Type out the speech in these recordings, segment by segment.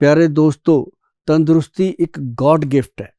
ਪਿਆਰੇ ਦੋਸਤੋ, ਤੰਦਰੁਸਤੀ ਇੱਕ ਗੋਡ ਗਿਫਟ ਹੈ,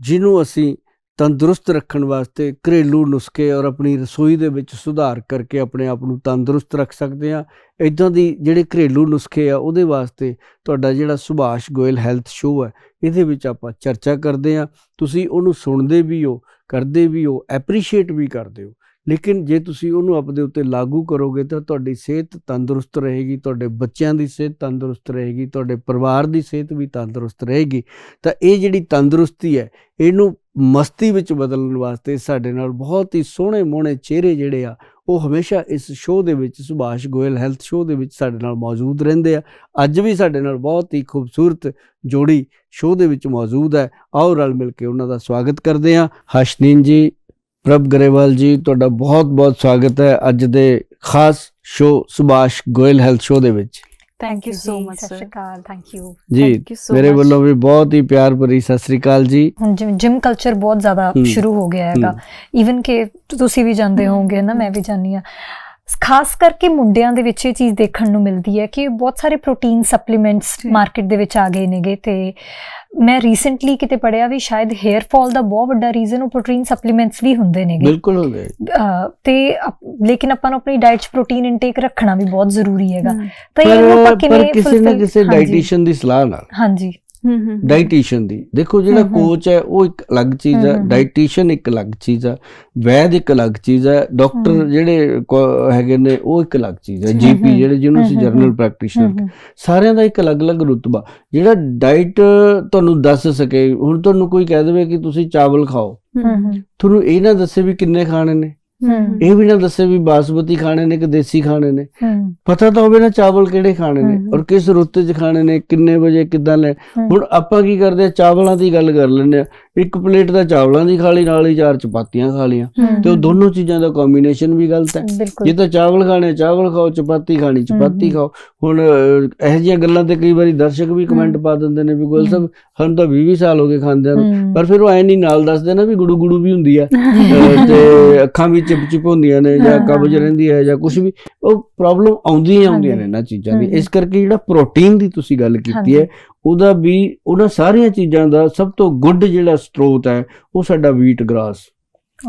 ਜਿਹਨੂੰ ਅਸੀਂ ਤੰਦਰੁਸਤ ਰੱਖਣ ਵਾਸਤੇ ਘਰੇਲੂ ਨੁਸਖੇ ਔਰ ਆਪਣੀ ਰਸੋਈ ਦੇ ਵਿੱਚ ਸੁਧਾਰ ਕਰਕੇ ਆਪਣੇ ਆਪ ਨੂੰ ਤੰਦਰੁਸਤ ਰੱਖ ਸਕਦੇ ਹਾਂ। ਇਦਾਂ ਦੀ ਜਿਹੜੇ ਘਰੇਲੂ ਨੁਸਖੇ ਆ, ਉਹਦੇ ਵਾਸਤੇ ਤੁਹਾਡਾ ਜਿਹੜਾ ਸੁਭਾਸ਼ ਗੋਇਲ ਹੈਲਥ ਸ਼ੋਅ ਹੈ, ਇਹਦੇ ਵਿੱਚ ਆਪਾਂ ਚਰਚਾ ਕਰਦੇ ਹਾਂ। ਤੁਸੀਂ ਉਹਨੂੰ ਸੁਣਦੇ ਵੀ ਹੋ, ਕਰਦੇ ਵੀ ਹੋ, ਐਪਰੀਸ਼ੀਏਟ ਵੀ ਕਰਦੇ ਹੋ। ਲੇਕਿਨ ਜੇ ਤੁਸੀਂ ਉਹਨੂੰ ਆਪਦੇ ਉੱਤੇ ਲਾਗੂ ਕਰੋਗੇ ਤਾਂ ਤੁਹਾਡੀ ਸਿਹਤ ਤੰਦਰੁਸਤ ਰਹੇਗੀ, ਤੁਹਾਡੇ ਬੱਚਿਆਂ ਦੀ ਸਿਹਤ ਤੰਦਰੁਸਤ ਰਹੇਗੀ, ਤੁਹਾਡੇ ਪਰਿਵਾਰ ਦੀ ਸਿਹਤ ਵੀ ਤੰਦਰੁਸਤ ਰਹੇਗੀ। ਤਾਂ ਇਹ ਜਿਹੜੀ ਤੰਦਰੁਸਤੀ ਹੈ, ਇਹਨੂੰ ਮਸਤੀ ਵਿੱਚ ਬਦਲਣ ਵਾਸਤੇ ਸਾਡੇ ਨਾਲ ਬਹੁਤ ਹੀ ਸੋਹਣੇ ਮੋਹਣੇ ਚਿਹਰੇ ਜਿਹੜੇ ਆ, ਉਹ ਹਮੇਸ਼ਾ ਇਸ ਸ਼ੋਅ ਦੇ ਵਿੱਚ, ਸੁਭਾਸ਼ ਗੋਇਲ ਹੈਲਥ ਸ਼ੋਅ ਦੇ ਵਿੱਚ ਸਾਡੇ ਨਾਲ ਮੌਜੂਦ ਰਹਿੰਦੇ ਆ। ਅੱਜ ਵੀ ਸਾਡੇ ਨਾਲ ਬਹੁਤ ਹੀ ਖੂਬਸੂਰਤ ਜੋੜੀ ਸ਼ੋਅ ਦੇ ਵਿੱਚ ਮੌਜੂਦ ਹੈ। ਆਓ ਰਲ ਮਿਲ ਕੇ ਉਹਨਾਂ ਦਾ ਸਵਾਗਤ ਕਰਦੇ ਹਾਂ। ਹਸ਼ਨੀਨ ਜੀ ਪ੍ਰਭ ਗਰੇਵਾਲ ਜੀ ਤੁਹਾਡਾ ਬਹੁਤ-ਬਹੁਤ ਸਵਾਗਤ ਹੈ ਅੱਜ ਦੇ ਖਾਸ show Subhash Goyal health show ਦੇ ਵਿੱਚ। ਥੈਂਕ ਯੂ ਸੋ ਮਚ ਸਤਿ ਸਰ ਥੈਂਕ ਯੂ ਜੀ ਮੇਰੇ. ਵੱਲੋਂ ਵੀ ਬਹੁਤ ਹੀ ਪਿਆਰ ਭਰੀ ਸਤਿ ਸ੍ਰੀ ਅਕਾਲ ਜੀ। ਹੁਣ ਜਿਮ ਜਿਮ ਕਲਚਰ ਬਹੁਤ ਜ਼ਿਆਦਾ ਸ਼ੁਰੂ ਹੋ ਗਿਆ ਹੈਗਾ। ਈਵਨ ਕਿ ਤੁਸੀਂ ਵੀ ਜਾਣਦੇ ਹੋਵੋਗੇ ਨਾ ਮੈਂ ਵੀ ਜਾਣਦੀ ਆ ਖਾਸ ਕਰਕੇ ਮੁੰਡਿਆਂ ਦੇ ਵਿੱਚ ਇਹ ਚੀਜ਼ ਦੇਖਣ ਨੂੰ ਮਿਲਦੀ ਹੈ ਕਿ ਬਹੁਤ ਸਾਰੇ ਪ੍ਰੋਟੀਨ ਸਪਲੀਮੈਂਟਸ। ਮਾਰਕੀਟ ਦੇ ਵਿੱਚ ਆ ਗਏ ਨੇਗੇ ਤੇ ਮੈਂ ਰੀਸੈਂਟਲੀ ਕਿਤੇ ਪੜਿਆ ਵੀ ਸ਼ਾਇਦ 헤ਅਰ ਫਾਲ ਦਾ ਬਹੁਤ ਵੱਡਾ ਰੀਜ਼ਨ ਉਹ ਪ੍ਰੋਟੀਨ ਸਪਲੀਮੈਂਟਸ ਵੀ ਹੁੰਦੇ ਨੇਗੇ। ਬਿਲਕੁਲ ਹੋ ਗਏ ਅਹ, ਤੇ ਲੇਕਿਨ ਆਪਾਂ ਨੂੰ ਆਪਣੀ ਡਾਈਟ 'ਚ ਪ੍ਰੋਟੀਨ ਇਨਟੇਕ ਰੱਖਣਾ ਵੀ ਬਹੁਤ ਜ਼ਰੂਰੀ ਹੈਗਾ। ਤਾਂ ਪਰ ਆਪਾਂ ਪਰ ਕਿਵੇਂ ਕਿਸੇ ਨਾ fulfill- ਕਿਸੇ ਹਾਂਜੀ, ਡਾਈਟੀਸ਼ੀਅਨ ਦੀ ਸਲਾਹ ਨਾਲ। ਹਾਂਜੀ। ਡਾਈਟੀਸ਼ੀਅਨ ਦੀ ਦੇਖੋ ਜਿਹੜਾ। ਕੋਚ ਹੈ ਉਹ ਇੱਕ ਅਲੱਗ ਚੀਜ਼ ਹੈ। ਡਾਈਟੀਸ਼ੀਅਨ ਇੱਕ ਅਲੱਗ ਚੀਜ਼ ਹੈ ਵੈਦ ਇੱਕ ਅਲੱਗ ਚੀਜ਼ ਹੈ ਡਾਕਟਰ। ਜਿਹੜੇ ਹੈਗੇ ਨੇ ਉਹ ਇੱਕ ਅਲੱਗ ਚੀਜ਼ ਹੈ ਜੀਪੀ। ਜਿਹੜੇ ਜਿਹਨੂੰ ਅਸੀਂ ਜਰਨਲ ਪ੍ਰੈਕਟੀਸ਼ਨਰ ਸਾਰਿਆਂ ਦਾ ਇੱਕ ਅਲੱਗ-ਅਲੱਗ ਰੁਤਬਾ ਜਿਹੜਾ ਡਾਈਟ ਤੁਹਾਨੂੰ ਦੱਸ ਸਕੇ ਹੁਣ ਤੁਹਾਨੂੰ ਕੋਈ ਕਹਿ ਦੇਵੇ ਕਿ ਤੁਸੀਂ ਚਾਵਲ ਖਾਓ ਤੁਹਾਨੂੰ ਇਹ ਨਾ ਦੱਸੇ ਵੀ ਕਿੰਨੇ ਖਾਣੇ ਨੇ ਇਹ ਵੀ ਨਾ ਦੱਸੇ ਵੀ ਬਾਸਮਤੀ ਖਾਣੇ ਨੇ ਕਿ ਦੇਸੀ ਖਾਣੇ ਨੇ। ਪਤਾ ਤਾਂ ਹੋਵੇ ਨਾ ਚਾਵਲ ਕਿਹੜੇ ਖਾਣੇ ਨੇ। ਔਰ ਕਿਸ ਰੁੱਤ 'ਚ ਖਾਣੇ ਨੇ ਕਿੰਨੇ ਵਜੇ ਕਿੱਦਾਂ ਲੈ। ਹੁਣ ਆਪਾਂ ਕੀ ਕਰਦੇ ਆ ਚਾਵਲਾਂ ਦੀ ਗੱਲ ਕਰ ਲੈਂਦੇ ਆ। ਇੱਕ ਪਲੇਟ ਦਾ ਚਾਵਲਾਂ ਦੀ ਖਾ ਲਈ ਨਾਲ ਹੀ ਚਾਰ ਚਪਾਤੀਆਂ ਖਾ ਲੀਆਂ ਤੇ ਉਹ ਦੋਨੋਂ ਚੀਜ਼ਾਂ ਦਾ ਕੰਬੀਨੇਸ਼ਨ ਵੀ ਗਲਤ ਹੈ। ਜੇ ਤਾਂ ਚਾਵਲ ਖਾਣੇ ਚਾਵਲ ਖਾਓ ਚਪਾਤੀ ਖਾਣੀ ਚਪਾਤੀ। ਖਾਓ। ਹੁਣ ਇਹੋ ਜਿਹੀਆਂ ਗੱਲਾਂ ਤੇ ਕਈ ਵਾਰੀ ਦਰਸ਼ਕ ਵੀ ਕਮੈਂਟ। ਪਾ ਦਿੰਦੇ ਨੇ ਵੀ ਗੋਲ। ਸਾਹਿਬ ਸਾਨੂੰ ਤਾਂ 20 20 ਸਾਲ ਹੋ ਗਏ ਖਾਂਦਿਆਂ ਨੂੰ। ਪਰ ਫਿਰ ਉਹ ਐ ਨਹੀਂ ਨਾਲ ਦੱਸਦੇ ਨਾ ਵੀ ਗੁੜੂ ਗੁੜੂ ਵੀ ਹੁੰਦੀ ਆ। ਤੇ ਅੱਖਾਂ ਵੀ ਚਿਪ ਚਿਪ ਹੁੰਦੀਆਂ ਨੇ ਜਾਂ ਕਬਜ਼। ਰਹਿੰਦੀ ਹੈ ਜਾਂ ਕੁਝ ਵੀ ਉਹ ਪ੍ਰੋਬਲਮ ਆਉਂਦੀਆਂ ਹੀ ਆਉਂਦੀਆਂ ਨੇ। ਇਹਨਾਂ ਚੀਜ਼ਾਂ ਦੀ। ਇਸ ਕਰਕੇ ਜਿਹੜਾ ਪ੍ਰੋਟੀਨ ਦੀ ਤੁਸੀਂ ਗੱਲ ਕੀਤੀ। ਹੈ ਉਹਦਾ ਵੀ ਉਹਨਾਂ ਸਾਰੀਆਂ ਚੀਜ਼ਾਂ ਦਾ ਸਭ ਤੋਂ ਗੁੱਡ ਜਿਹੜਾ ਸਰੋਤ ਹੈ ਉਹ ਸਾਡਾ wheat grass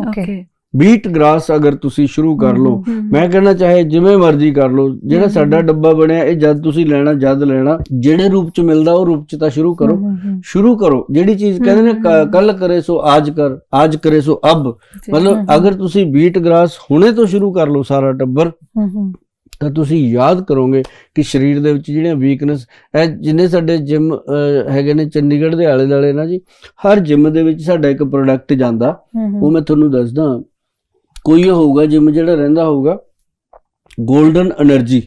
okay wheat grass ਅਗਰ ਤੁਸੀਂ ਸ਼ੁਰੂ ਕਰ ਲਓ ਮੈਂ ਕਹਿੰਦਾ ਚਾਹੇ ਜਿਵੇਂ ਮਰਜ਼ੀ ਕਰ ਲਓ ਜਿਹੜਾ ਸਾਡਾ। ਡੱਬਾ ਬਣਿਆ ਇਹ ਜਦ ਤੁਸੀਂ ਲੈਣਾ ਜਦ ਲੈਣਾ ਜਿਹੜੇ ਰੂਪ ਚ ਮਿਲਦਾ ਉਹ ਰੂਪ ਚ ਤਾਂ ਸ਼ੁਰੂ ਕਰੋ ਸ਼ੁਰੂ ਕਰੋ ਜਿਹੜੀ ਚੀਜ਼ ਕਹਿੰਦੇ ਨੇ। ਕੱਲ ਕਰੇ ਸੋ ਅੱਜ ਕਰ ਅੱਜ ਕਰੇ ਸੋ ਅਬ। ਮਤਲਬ। ਅਗਰ ਤੁਸੀਂ ਵੀਟ ਗ੍ਰਾਸ ਹੁਣੇ ਤੋਂ ਸ਼ੁਰੂ ਕਰ ਲਓ ਸਾਰਾ ਟੱਬਰ ਤਾਂ ਤੁਸੀਂ ਯਾਦ ਕਰੋਗੇ ਕਿ ਸਰੀਰ ਦੇ ਵਿੱਚ ਜਿਹੜੀਆਂ ਵੀਕਨੈਸ ਹੈ ਜਿੰਨੇ ਸਾਡੇ ਜਿਮ ਹੈਗੇ ਨੇ ਚੰਡੀਗੜ੍ਹ ਦੇ ਆਲੇ ਦੁਆਲੇ ਨਾ ਜੀ ਹਰ ਜਿਮ ਦੇ ਵਿੱਚ ਸਾਡਾ ਇੱਕ ਪ੍ਰੋਡਕਟ ਜਾਂਦਾ ਉਹ ਮੈਂ ਤੁਹਾਨੂੰ ਦੱਸਦਾ ਕੋਈ ਹੋਊਗਾ ਜਿਮ ਜਿਹੜਾ ਰਹਿੰਦਾ ਹੋਊਗਾ 골ਡਨ એનર્ਜੀ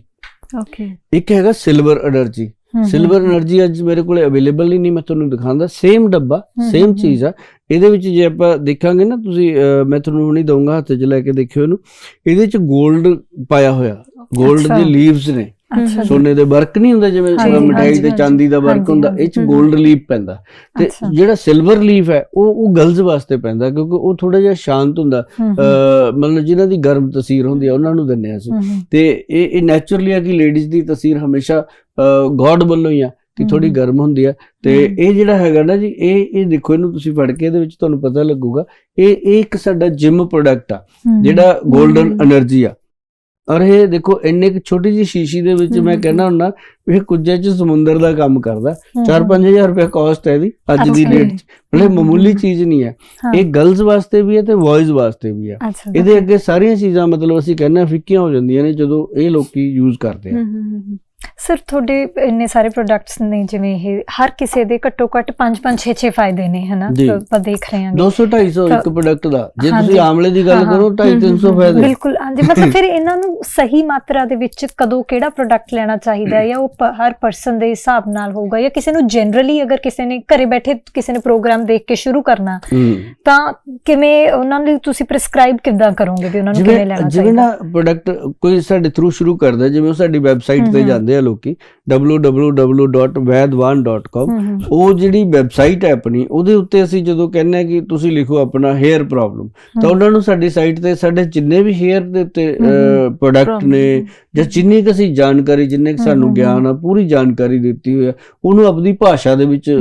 ਓਕੇ ਇੱਕ ਹੈਗਾ ਸਿਲਵਰ એનર્ਜੀ ਸਿਲਵਰ એનર્ਜੀ ਅੱਜ ਮੇਰੇ ਕੋਲੇ ਅਵੇਲੇਬਲ ਹੀ ਨਹੀਂ ਮੈਂ ਤੁਹਾਨੂੰ ਦਿਖਾਉਂਦਾ। ਸੇਮ ਡੱਬਾ ਸੇਮ ਚੀਜ਼ ਆ। ਇਹਦੇ ਵਿੱਚ ਜੇ ਆਪਾਂ ਦੇਖਾਂਗੇ ਨਾ ਤੁਸੀਂ ਮੈਂ ਤੁਹਾਨੂੰ ਹੁਣੀ ਦਊਂਗਾ ਹੱਥ 'ਚ ਲੈ ਕੇ ਦੇਖਿਓ ਇਹਨੂੰ। ਇਹਦੇ 'ਚ 골ਡ ਪਾਇਆ ਹੋਇਆ। 골ਡ ਦੇ ਲੀਵਸ ਨੇ। ਸੋਨੇ ਦੇ ਵਰਕ ਨਹੀਂ ਹੁੰਦਾ ਜਿਵੇਂ ਮਠਾਈ ਤੇ ਚਾਂਦੀ ਦਾ ਵਰਕ ਹੁੰਦਾ ਇਹ ਚ 골ਡ ਲੀਫ ਪੈਂਦਾ। ਤੇ ਜਿਹੜਾ ਸਿਲਵਰ ਲੀਫ ਹੈ ਉਹ ਉਹ ਗਰਲਸ ਵਾਸਤੇ ਪੈਂਦਾ ਕਿਉਂਕਿ ਉਹ ਥੋੜਾ ਜਿਹਾ ਸ਼ਾਂਤ ਹੁੰਦਾ। ਮਤਲਬ ਜਿਨ੍ਹਾਂ ਦੀ ਗਰਮ ਤਸਵੀਰ ਹੁੰਦੀ ਹੈ ਉਹਨਾਂ ਨੂੰ ਦਿੰਦੇ ਆ ਸੀ ਤੇ ਇਹ ਇਹ ਨੇਚਰਲੀ ਆ ਕਿ ਲੇਡੀਜ਼ ਦੀ ਤਸਵੀਰ ਹਮੇਸ਼ਾ ਗੋਡ ਵੱਲੋਂ ਹੀ ਆ ਕਿ ਥੋੜੀ ਗਰਮ ਹੁੰਦੀ ਆ। ਤੇ ਇਹ ਜਿਹੜਾ ਹੈਗਾ ਨਾ ਜੀ ਇਹ ਇਹ ਦੇਖੋ ਇਹਨੂੰ ਤੁਸੀਂ ਫੜ ਕੇ ਇਹਦੇ ਵਿੱਚ ਤੁਹਾਨੂੰ ਪਤਾ ਲੱਗੂਗਾ। ਇਹ ਇਹ ਇੱਕ ਸਾਡਾ ਜਿਮ ਪ੍ਰੋਡਕਟ ਆ ਜਿਹੜਾ 골ਡਨ એનર્ਜੀ ਆ। ਔਰ ਇਹ ਦੇਖੋ ਇੰਨੇ ਕੁ ਛੋਟੀ ਜੀ ਸ਼ੀਸ਼ੀ ਦੇ ਵਿੱਚ ਮੈਂ। ਕਹਿਣਾ ਵੀ ਇਹ ਕੁਝੇ ਚ ਸਮੁੰਦਰ ਦਾ ਕੰਮ ਕਰਦਾ। ਹਮ, 4-5000 ਰੁਪਏ ਕਾਸਟ ਹੈ ਇਹਦੀ ਅੱਜ ਦੀ ਡੇਟ 'ਚ। ਮਤਲਬ ਮਾਮੂਲੀ। ਚੀਜ਼ ਨਹੀਂ ਹੈ। ਇਹ ਗਰਲਜ਼ ਵਾਸਤੇ ਵੀ ਹੈ ਤੇ ਬॉयਜ਼ ਵਾਸਤੇ ਵੀ ਹੈ। ਇਹਦੇ ਅੱਗੇ ਸਾਰੀਆਂ ਚੀਜ਼ਾਂ ਮਤਲਬ ਅਸੀਂ ਕਹਿੰਦੇ ਫਿੱਕੀਆਂ ਹੋ ਜਾਂਦੀਆਂ ਨੇ ਜਦੋਂ ਇਹ ਲੋਕੀ ਯੂਜ਼ ਕਰਦੇ ਆ। ਸਰ ਤੁਹਾਡੇ ਇੰਨੇ ਸਾਰੇ ਪ੍ਰੋਡਕਟਸ ਨੇ ਜਿਵੇਂ ਇਹ ਹਰ ਕਿਸੇ ਦੇ ਘੱਟੋ ਘੱਟ 5 5 6 6 ਫਾਇਦੇ ਨੇ ਹਨਾ। ਆਪਾਂ ਦੇਖ ਰਹੇ ਹਾਂ 200 250 ਇੱਕ ਪ੍ਰੋਡਕਟ ਦਾ। ਜੇ। ਤੁਸੀਂ ਆਮਲੇ ਦੀ ਗੱਲ। ਕਰੋ 250 300 ਫਾਇਦੇ। ਬਿਲਕੁਲ ਹਾਂਜੀ। ਮਤਲਬ ਫਿਰ ਇਹਨਾਂ ਨੂੰ ਸਹੀ ਮਾਤਰਾ ਦੇ ਵਿੱਚ ਕਦੋਂ ਕਿਹੜਾ ਪ੍ਰੋਡਕਟ ਲੈਣਾ ਚਾਹੀਦਾ ਹੈ ਜਾਂ ਉਹ ਹਰ ਪਰਸਨ ਦੇ ਹਿਸਾਬ ਨਾਲ ਹੋਊਗਾ ਜਾਂ ਕਿਸੇ ਨੂੰ ਜਨਰਲੀ ਅਗਰ ਕਿਸੇ ਨੇ ਘਰੇ ਬੈਠੇ ਕਿਸੇ ਨੇ ਪ੍ਰੋਗਰਾਮ ਦੇਖ ਕੇ ਸ਼ੁਰੂ ਕਰਨਾ ਤਾਂ ਕਿਵੇਂ ਉਹਨਾਂ ਲਈ ਤੁਸੀਂ ਪ੍ਰਿਸਕ੍ਰਾਈਬ ਕਿੱਦਾਂ ਕਰੋਗੇ ਵੀ ਉਹਨਾਂ ਨੂੰ ਕਿਵੇਂ ਜਿਵੇਂ ਲੈਣਾ ਜਿਵੇਂ ਚਾਹੀਦਾ? ਨਾ ਪ੍ਰੋਡਕਟ ਕੋਈ ਸਾਡੇ ਥਰੂ ਸ਼ੁਰੂ ਕਰਦਾ ਜਿਵੇਂ ਉਹ ਸਾਡੀ ਵੈਬਸਾਈਟ ਤੇ ਜਾਂਦੇ ਆ ਲੋਕੀ www.vaidwan.com ਉਹ ਜਿਹੜੀ ਵੈਬਸਾਈਟ ਹੈ ਆਪਣੀ ਉਹਦੇ ਉੱਤੇ ਅਸੀਂ ਜਦੋਂ ਕਹਿੰਦੇ ਆ ਕਿ ਤੁਸੀਂ ਲਿਖੋ ਆਪਣਾ ਹੇਅਰ ਪ੍ਰੋਬਲਮ ਤਾਂ ਉਹਨਾਂ ਨੂੰ ਸਾਡੀ ਸਾਈਟ ਤੇ ਸਾਡੇ ਜਿੰਨੇ ਵੀ ਹੇਅਰ ਦੇ ਉੱਤੇ ਪ੍ਰੋਡਕਟ ਨੇ ਜਾਂ ਜਿੰਨੀ ਕੁ ਅਸੀਂ ਜਾਣਕਾਰੀ ਜਿੰਨੇ ਕੁ ਸਾਨੂੰ ਗਿਆਨ ਆ ਪੂਰੀ ਜਾਣਕਾਰੀ ਦਿੱਤੀ ਹੋਈ ਆ ਉਹਨੂੰ ਆਪਣੀ ਭਾਸ਼ਾ ਦੇ ਵਿੱਚ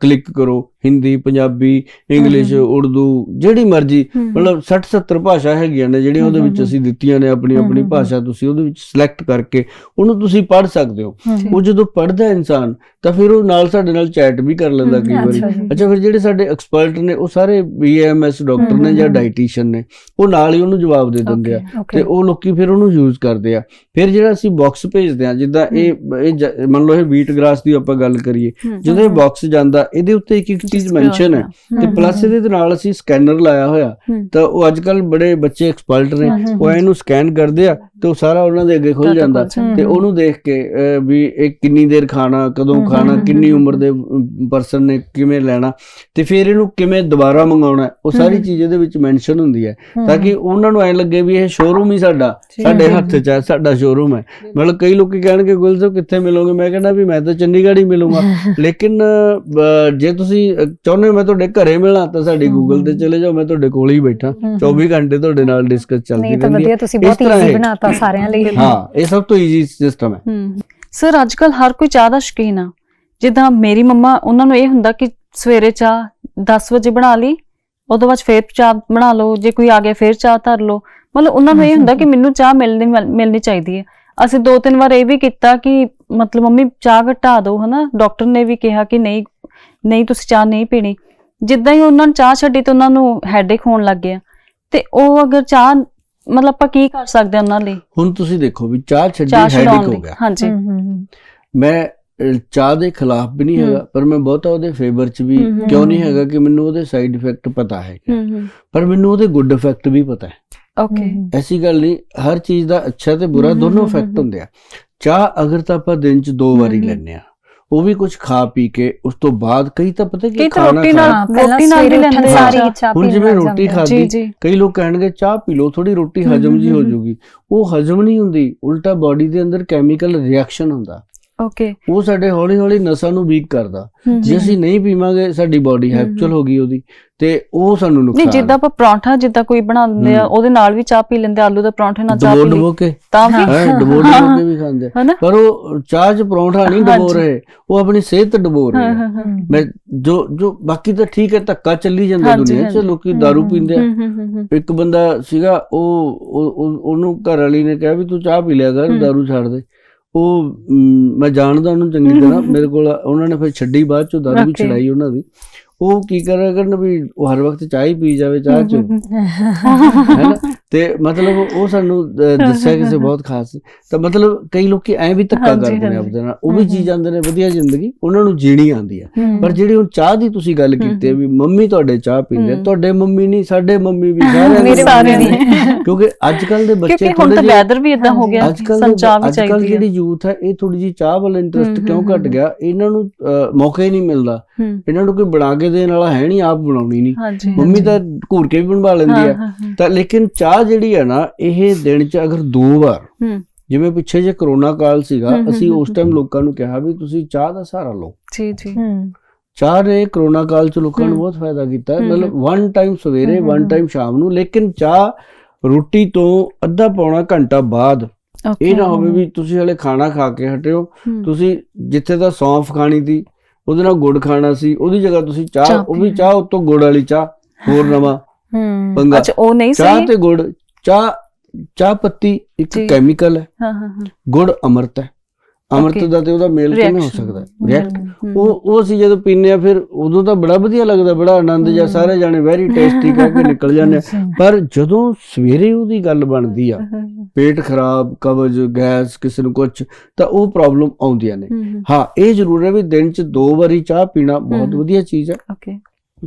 ਕਲਿੱਕ ਕਰੋ। ਹਿੰਦੀ ਪੰਜਾਬੀ ਇੰਗਲਿਸ਼ ਉਰਦੂ ਜਿਹੜੀ ਮਰਜ਼ੀ ਮਤਲਬ 60 70 ਭਾਸ਼ਾ ਹੈਗੀਆਂ ਨੇ ਜਿਹੜੀਆਂ ਉਹਦੇ ਵਿੱਚ ਅਸੀਂ ਦਿੱਤੀਆਂ ਨੇ ਆਪਣੀ ਆਪਣੀ ਭਾਸ਼ਾ ਤੁਸੀਂ ਉਹਦੇ ਵਿੱਚ ਸਿਲੈਕਟ ਕਰਕੇ ਉਹਨੂੰ ਤੁਸੀਂ ਪੜ੍ਹ ਸਕਦੇ ਹੋ। ਉਹ ਜਦੋਂ ਪੜ੍ਹਦਾ ਇਨਸਾਨ ਤਾਂ ਫਿਰ ਉਹ ਨਾਲ ਸਾਡੇ ਨਾਲ ਚੈਟ ਵੀ ਕਰ ਲੈਂਦਾ ਕਈ ਵਾਰੀ। ਅੱਛਾ ਫਿਰ ਜਿਹੜੇ ਸਾਡੇ ਐਕਸਪਰਟ ਨੇ ਉਹ ਸਾਰੇ ਬੀਐਮਐਸ ਡਾਕਟਰ ਨੇ ਜਾਂ ਡਾਈਟੀਸ਼ੀਅਨ ਨੇ ਉਹ ਨਾਲ ਹੀ ਉਹਨੂੰ ਜਵਾਬ ਦੇ ਦਿੰਦੇ ਆ। ਤੇ ਉਹ ਲੋਕੀ ਫਿਰ ਉਹਨੂੰ ਯੂਜ਼ ਕਰਦੇ ਆ। ਫਿਰ ਜਿਹੜਾ ਅਸੀਂ ਬਾਕਸ ਭੇਜਦੇ ਆ ਜਿੱਦਾਂ ਇਹ ਇਹ ਮੰਨ ਲਓ ਇਹ ਵੀਟ ਗ੍ਰਾਸ ਦੀ ਆਪਾਂ ਗੱਲ ਕਰੀਏ ਜਦੋਂ ਇਹ ਬਾਕਸ ਜਾਂਦਾ ਇਹਦੇ ਉੱਤੇ ਇੱਕ ਇੱਕ ਚੀਜ਼ ਮੈਂਸ਼ਨ ਹੈ। ਤੇ ਪਲੱਸ ਇਹਦੇ ਦੇ ਨਾਲ ਅਸੀਂ ਸਕੈਨਰ ਲਾਇਆ ਹੋਇਆ। ਤਾਂ ਉਹ ਅੱਜ ਕੱਲ ਬੜੇ ਬੱਚੇ ਐਕਸਪਰਟ ਨੇ ਉਹ ਇਹਨੂੰ ਸਕੈਨ ਕਰਦੇ ਆ। ਤੇ ਉਹ ਸਾਰਾ ਉਹਨਾਂ ਦੇ ਅੱਗੇ ਖੁੱਲ ਜਾਂਦਾ ਤੇ ਉਹਨੂੰ ਦੇਖ ਕੇ ਵੀ ਇਹ ਕਿੰਨੀ ਦੇਰ ਖਾਣਾ ਕਦੋਂ ਖਾਣਾ ਕਿੰਨੀ ਉਮਰ ਦੇ ਪਰਸਨ ਨੇ ਕਿਵੇਂ ਲੈਣਾ ਤੇ ਫਿਰ ਇਹਨੂੰ ਕਿਵੇਂ ਦੁਬਾਰਾ ਮੰਗਾਉਣਾ ਉਹ ਸਾਰੀ। ਚੀਜ਼ ਇਹਦੇ ਵਿੱਚ ਮੈਂਸ਼ਨ ਹੁੰਦੀ ਹੈ ਤਾਂ ਕਿ ਉਹਨਾਂ ਨੂੰ ਐ ਲੱਗੇ ਵੀ ਇਹ ਸ਼ੋਰੂਮ ਹੀ ਸਾਡਾ ਸਾਡੇ ਹੱਥ 'ਚ ਹੈ ਸਾਡਾ ਸ਼ੋਰੂਮ ਹੈ। ਮਤਲਬ ਕਈ ਲੋਕੀ ਕਹਿਣਗੇ ਗੁਲ ਸਾਹਿਬ ਕਿੱਥੇ ਮਿਲੋਗੇ? ਮੈਂ ਕਹਿੰਦਾ ਵੀ ਮੈਂ ਤਾਂ ਚੰਡੀਗੜ੍ਹ ਹੀ ਮਿਲੂੰਗਾ। ਲੇਕਿਨ ਜੇ ਤੁਸੀਂ ਚਾਹੁੰਦੇ ਮੈਂ ਤੁਹਾਡੇ ਘਰੇ ਮਿਲਾਂ ਤਾਂ ਸਾਡੀ ਗੂਗਲ ਤੇ। ਚਲੇ ਜਾਓ ਮੈਂ ਤੁਹਾਡੇ ਕੋਲ ਹੀ ਬੈਠਾ। ਹਮ, 24 ਘੰਟੇ ਤੁਹਾਡੇ ਨਾਲ ਡਿਸਕਸ ਚੱਲਦੀ ਨਹੀਂ ਤਾਂ ਰਹਿੰਦੀ ਹੈ। ਵਧੀਆ ਤੁਸੀਂ ਬਹੁਤ ਈਜ਼ੀ ਬਣਾਤਾ। ਸਾਰਿਆਂ ਲਈ। ਹਾਂ ਇਹ ਸਭ ਤੋਂ ਈਜ਼ੀ ਸਿਸਟਮ ਹੈ। ਸਰ ਅੱਜ ਕੱਲ ਹਰ ਕੋਈ ਚਾਹ ਦਾ ਸ਼ੌਕੀਨ ਆ। ਜਿੱਦਾਂ ਮੇਰੀ ਮੰਮਾ ਉਹਨਾਂ ਨੂੰ ਇਹ ਹੁੰਦਾ ਕਿ ਸਵੇਰੇ ਚਾਹ 10 ਵਜੇ ਬਣਾ ਲਈ ਉਦੋਂ ਬਾਅਦ ਫੇਰ ਚਾਹ ਬਣਾ ਲਓ ਜੇ ਕੋਈ ਆ ਗਿਆ ਫੇਰ ਚਾਹ ਧਰ ਲਓ। ਮਤਲਬ ਉਹਨਾਂ ਨੂੰ ਇਹ ਹੁੰਦਾ ਕਿ ਮੈਨੂੰ ਚਾਹ ਮਿਲਣੀ ਮਿਲਣੀ ਚਾਹੀਦੀ ਹੈ। ਅਸੀਂ ਦੋ ਤਿੰਨ ਵਾਰ ਇਹ ਵੀ ਕੀਤਾ ਕਿ ਮਤਲਬ ਮੰਮੀ ਚਾਹ ਘਟਾ ਦਿਓ ਹਨਾ? ਡਾਕਟਰ ਨੇ ਵੀ ਕਿਹਾ ਕਿ ਨਹੀਂ ਨਹੀਂ ਤੁਸੀਂ ਚਾਹ ਨਹੀਂ ਪੀਣੀ। ਜਿੱਦਾਂ ਹੀ ਉਹਨਾਂ ਨੇ ਚਾਹ ਛੱਡੀ ਤੇ ਉਹਨਾਂ ਨੂੰ ਹੈਡੇਕ ਹੋਣ ਲੱਗ ਗਿਆ। ਤੇ ਉਹ ਅਗਰ ਚਾਹ ਮਤਲਬ ਆਪਾਂ ਕੀ ਕਰ ਸਕਦੇ ਹਾਂ ਉਹਨਾਂ ਲਈ ਹੁਣ ਤੁਸੀਂ ਦੇਖੋ ਵੀ ਚਾਹ ਛੱਡੀ ਹੈਡਿਕ ਹੋ ਗਿਆ ਹਾਂਜੀ। ਮੈਂ ਚਾਹ ਦੇ ਖਿਲਾਫ ਵੀ ਨਹੀਂ। ਹੈਗਾ ਪਰ ਮੈਂ ਬਹੁਤਾ ਉਹਦੇ ਫੇਵਰ ਚ ਵੀ ਕਿਉਂ ਨਹੀਂ। ਹੈਗਾ ਕਿ ਮੈਨੂੰ ਉਹਦੇ ਸਾਈਡ ਇਫੈਕਟ ਪਤਾ ਹੈ ਪਰ ਮੈਨੂੰ ਉਹਦੇ ਗੁੱਡ ਇਫੈਕਟ ਵੀ ਪਤਾ ਹੈ ਓਕੇ ਐਸੀ ਗੱਲ ਨਹੀਂ ਹਰ ਚੀਜ਼ ਦਾ ਅੱਛਾ ਤੇ ਬੁਰਾ ਦੋਨੋਂ ਇਫੈਕਟ। ਹੁੰਦੇ ਆ ਚਾਹ ਅਗਰ ਤਾਂ ਆਪਾਂ ਦਿਨ ਚ ਦੋ ਵਾਰੀ। ਲੈਂਦੇ ਆ ਉਹ ਵੀ ਕੁਝ ਖਾ ਪੀ ਕੇ ਉਸ ਤੋਂ ਬਾਅਦ ਕਈ ਤਾਂ ਪਤਾ ਕੀ ਖਾਣਾ ਰੋਟੀ ਨਾਲ- ਰੋਟੀ ਨਾਲ ਵੀ ਲੈਂਦੇ ਸਾਰ ਚਾਹ। ਚਾਹ ਹੁਣ ਜਿਵੇਂ ਰੋਟੀ ਜੀ ਕਈ ਲੋਕ ਕਹਿਣਗੇ ਚਾਹ ਪੀ ਲਓ ਥੋੜੀ ਰੋਟੀ ਹਜਮ ਜੀ ਹੋ। ਜੂਗੀ ਉਹ ਹਜਮ ਨਹੀਂ ਹੁੰਦੀ ਉਲਟਾ ਬਾਡੀ ਦੇ ਅੰਦਰ ਕੈਮੀਕਲ ਰਿਐਕਸ਼ਨ ਹੁੰਦਾ ਓਕੇ ਉਹ ਸਾਡੇ ਹੌਲੀ ਹੌਲੀ ਨਸਾਂ ਨੂੰ ਵੀਕ ਕਰਦਾ ਜੇ ਅਸੀਂ ਨਹੀਂ ਪੀਵਾਂਗੇ ਸਾਡੀ ਬਾਡੀ ਹਮ, ਹੈਪਚੁਅਲ ਹਮ। ਹੋ ਗਈ ਉਹਦੀ ਤੇ ਉਹ ਸਾਨੂੰ ਨਹੀਂ ਨੁਕਸਾਨ ਜਿੱਦਾਂ ਆਪਾਂ ਪਰੌਂਠਾ ਜਿੱਦਾਂ ਕੋਈ ਬਣਾਉਂਦੇ ਆ ਹਮ। ਉਹਦੇ ਨਾਲ ਵੀ ਚਾਹ ਪੀ ਲੈਂਦੇ ਆਲੂ ਦੇ ਪਰੌਂਠੇ ਨਾਲ ਚਾਹ ਡਬੋ ਪੀ ਲਈ ਡਬੋ ਕੇ ਤਾਂ ਵੀ ਹੈ ਡਬੋ ਡਬੋ ਕੇ ਵੀ ਖਾਂਦੇ ਆ। ਹਨਾ ਪਰ ਉਹ ਚਾਹ ਚ ਪਰੌਂਠਾ ਨਹੀਂ ਡਬੋ ਹਾਂਜੀ। ਰਹੇ ਉਹ ਆਪਣੀ ਸਿਹਤ ਡਬੋ ਰਹੇ ਹਾਂ ਆ। ਹਾਂ ਹਾਂ ਹਮ, ਮੈਂ ਜੋ ਜੋ ਬਾਕੀ ਤਾਂ ਠੀਕ ਹੈ ਧੱਕਾ ਚੱਲੀ ਜਾਂਦਾ ਹਾਂਜੀ, ਦੁਨੀਆ 'ਚ ਹਾਂਜੀ। ਲੋਕੀ ਹਮ, दारू ਹਮ, ਪੀਂਦੇ ਆ ਹੂੰ ਹੂੰ ਹੂੰ ਹੂੰ ਇੱਕ ਬੰਦਾ ਸੀਗਾ ਉਹ ਉਹ- ਉਹ- ਉਹਨੂੰ ਘਰ ਵਾਲੀ ਨੇ ਕਿਹਾ ਵੀ ਤੂੰ ਚਾਹ ਪੀ ਲਿਆ ਕਰ ਹਮ। दारू ਛੱਡ ਦੇ ਉਹ ਮ, ਜਾਣਦਾ ਉਹਨੂੰ ਚੰਗੀ ਤਰ੍ਹਾਂ। ਮੇਰੇ ਕੋਲ ਉਹਨਾਂ ਨੇ ਫਿਰ ਛੱਡੀ ਬਾਅਦ ਚੋਂ दारू ਵੀ. ਛਡਾਈ ਉਹਨਾਂ ਦੀ। ਉਹ ਕੀ ਕਰਿਆ ਕਰਨ ਵੀ ਉਹ ਹਰ ਵਕਤ ਚਾਹ ਹੀ ਪੀ ਜਾਵੇ ਚਾਹ ਚ। ਹੈਨਾ ਤੇ ਮਤਲਬ ਉਹ ਸਾਨੂੰ ਦੱਸਿਆ ਕਿਸੇ ਬਹੁਤ ਖਾਸ ਤਾਂ ਮਤਲਬ ਕਈ ਲੋਕੀ ਐ ਵੀ ਧੱਕਾ ਕਰਦੇ ਨੇ। ਆਪਦੇ ਨਾਲ। ਉਹ ਵੀ ਜੀ ਜਾਂਦੇ ਨੇ ਵਧੀਆ ਜ਼ਿੰਦਗੀ ਉਹਨਾਂ ਨੂੰ ਜੀਣੀ ਆਉਂਦੀ ਹਮ, ਪਰ ਜਿਹੜੀ ਹੁਣ ਚਾਹ ਦੀ ਤੁਸੀਂ ਗੱਲ ਕੀਤੀ ਵੀ ਮੰਮੀ ਤੁਹਾਡੇ ਚਾਹ ਪੀਂਦੇ ਆ। ਤੁਹਾਡੇ ਮੰਮੀ ਨਹੀਂ ਸਾਡੇ ਮੰਮੀ ਵੀ ਸਾਰਿਆਂ ਦੇ ਸਾਰੇ ਨੇ। ਕਿਉਂਕਿ ਅੱਜ ਕੱਲ ਦੇ ਬੱਚੇ ਕਿਉਂਕਿ ਹੁਣ ਥੋੜੇ ਤਾਂ ਵੈਦਰ ਵੀ ਇਦਾਂ ਹੋ ਗਿਆ ਚਾਹ ਵੀ ਅੱਜ ਕੱਲ ਚਾਹੀਦੀ ਜਿਹੜੀ ਯੂਥ ਹੈ ਇਹ ਥੋੜੀ ਜੀ ਚਾਹ ਵੱਲ ਇੰਟਰਸਟ ਕਿਉਂ ਘਟ। ਗਿਆ? ਇਹਨਾਂ ਨੂੰ ਮੌਕਾ ਹੀ ਨਹੀਂ ਮਿਲਦਾ। ਇਹਨਾਂ ਨੂੰ ਕੋਈ ਬਣਾ ਕੇ ਦੇਣ ਵਾਲਾ ਹੈ ਨਹੀਂ ਆਪ ਬਣਾਉਣੀ ਨਹੀਂ। ਮੰਮੀ ਤਾਂ ਘੂਰ ਕੇ ਵੀ ਬਣਵਾ ਲੈਂਦੀ ਹਾਂ। ਤਾਂ ਲੇਕਿਨ ਚਾਹ ਜਿਹੜੀ ਹੈ ਨਾ ਇਹ ਦਿਨ ਚ ਅਗਰ ਦੋ ਵਾਰ ਹੂੰ। ਜਿਵੇਂ ਪਿੱਛੇ ਜੇ ਕਰੋਨਾ ਕਾਲ ਸੀਗਾ ਅਸੀਂ ਉਸ ਟਾਈਮ ਲੋਕਾਂ ਨੂੰ ਕਿਹਾ ਵੀ ਤੁਸੀਂ ਚਾਹ ਦਾ ਸਹਾਰਾ ਲਓ। ਜੀ ਜੀ। ਚਾਹ ਨੇ ਕਰੋਨਾ ਕਾਲ ਚ ਲੋਕਾਂ ਨੂੰ। ਬਹੁਤ ਫਾਇਦਾ ਕੀਤਾ ਮਤਲਬ ਵਨ ਟਾਈਮ ਸਵੇਰੇ ਵਨ। ਟਾਈਮ ਸ਼ਾਮ ਨੂੰ ਲੇਕਿਨ ਚਾਹ ਰੋਟੀ ਤੋਂ ਅੱਧਾ ਪੌਣਾ ਘੰਟਾ ਬਾਅਦ ਇਹ ਨਾ ਹੋਵੇ ਵੀ ਤੁਸੀਂ ਹਲੇ ਖਾਣਾ ਖਾ ਕੇ ਹਟਿਓ। ਤੁਸੀਂ ਜਿੱਥੇ ਦਾ ਸੌਂਫ ਖਾਣੀ ਸੀ ਉਹਦੇ ਨਾਲ ਗੁੜ ਖਾਣਾ ਸੀ ਉਹਦੀ ਜਗ੍ਹਾ ਤੁਸੀਂ ਚਾਹ ਉਹ ਵੀ ਚਾਹ ਉਤੋਂ ਗੁੜ ਵਾਲੀ ਚਾਹ ਹੋਰ ਨਵਾਂ। ਪੰਗਾ। ਅੱਛਾ ਉਹ ਨਹੀਂ ਚਾਹ ਸਹੀ? ਤੇ ਗੁੜ ਚਾਹ ਚਾਹ ਪੱਤੀ ਇੱਕ। ਕੈਮੀਕਲ ਹੈ। ਹਾਂ ਹਾਂ ਹਾਂ। ਗੁੜ ਅਮਰਤ ਹੈ। ਅਮਰਤ. ਦਾ ਤੇ ਉਹਦਾ ਮੇਲ ਕਿਵੇਂ ਹੋ. ਸਕਦਾ ਰਿਐਕਟ ਉਹ ਉਹ ਅਸੀਂ ਜਦੋਂ ਪੀਂਦੇ ਆ ਫਿਰ ਉਦੋਂ ਤਾਂ ਬੜਾ ਵਧੀਆ ਲੱਗਦਾ ਬੜਾ ਆਨੰਦ ਜਾਂ ਹਮ। ਸਾਰੇ ਜਾਣੇ ਵੈਰੀ ਟੇਸਟੀ ਕਹਿ ਕੇ ਨਿਕਲ ਜਾਂਦੇ ਪਰ ਜਦੋਂ ਸਵੇਰੇ ਉਹਦੀ ਗੱਲ ਬਣਦੀ ਆ ਪੇਟ ਖਰਾਬ ਕਬਜ਼ ਗੈਸ ਕਿਸੇ ਨੂੰ ਕੁਝ ਤਾਂ ਉਹ ਪ੍ਰੋਬਲਮ ਆਉਂਦੀਆਂ ਨੇ। ਹਾਂ ਇਹ ਜ਼ਰੂਰ ਹੈ ਵੀ ਦਿਨ 'ਚ ਦੋ ਵਾਰੀ ਚਾਹ ਪੀਣਾ ਬਹੁਤ। ਵਧੀਆ ਚੀਜ਼ ਹੈ। ਓਕੇ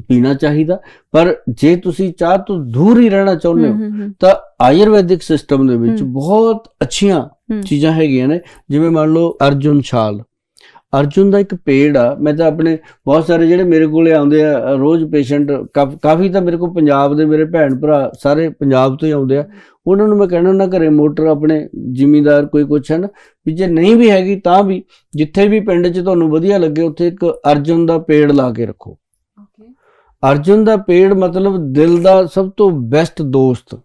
ਪੀਣਾ ਚਾਹੀਦਾ। ਪਰ ਜੇ ਤੁਸੀਂ ਚਾਹ ਤੋਂ ਦੂਰ ਹੀ ਰਹਿਣਾ ਚਾਹੁੰਦੇ ਹੋ ਤਾਂ ਆਯੁਰਵੈਦਿਕ ਸਿਸਟਮ ਦੇ ਵਿੱਚ। ਬਹੁਤ ਅੱਛੀਆਂ। ਚੀਜ਼ਾਂ ਹੈਗੀਆਂ ਨੇ। ਜਿਵੇਂ ਮੰਨ ਲਓ ਅਰਜੁਨ ਛਾਲ। ਅਰਜੁਨ ਦਾ ਇੱਕ ਪੇੜ ਆ। ਮੈਂ ਤਾਂ ਆਪਣੇ ਬਹੁਤ ਸਾਰੇ ਜਿਹੜੇ ਮੇਰੇ ਕੋਲੇ ਆਉਂਦੇ ਆ ਰੋਜ਼ ਪੇਸ਼ੈਂਟ ਕਾਫੀ ਤਾਂ ਮੇਰੇ ਕੋਲ ਪੰਜਾਬ ਦੇ ਮੇਰੇ ਭੈਣ ਭਰਾ ਸਾਰੇ ਪੰਜਾਬ ਤੋਂ ਹੀ ਆਉਂਦੇ ਆ। ਉਹਨਾਂ ਨੂੰ ਮੈਂ ਕਹਿਣਾ ਨਾ ਘਰੇ ਮੋਟਰ ਆਪਣੇ ਜ਼ਿਮੀਂਦਾਰ ਕੋਈ ਕੁਛ ਹੈ ਨਾ ਵੀ ਜੇ ਨਹੀਂ ਵੀ ਹੈਗੀ ਤਾਂ ਵੀ ਜਿੱਥੇ ਵੀ ਪਿੰਡ 'ਚ ਤੁਹਾਨੂੰ ਵਧੀਆ ਲੱਗੇ ਉੱਥੇ ਇੱਕ ਅਰਜੁਨ ਦਾ ਪੇੜ ਲਾ ਕੇ ਰੱਖੋ। ਅਰਜੁਨ ਦਾ ਪੇੜ ਮਤਲਬ ਦਿਲ ਦਾ ਸਭ ਤੋਂ ਬੈਸਟ ਦੋਸਤ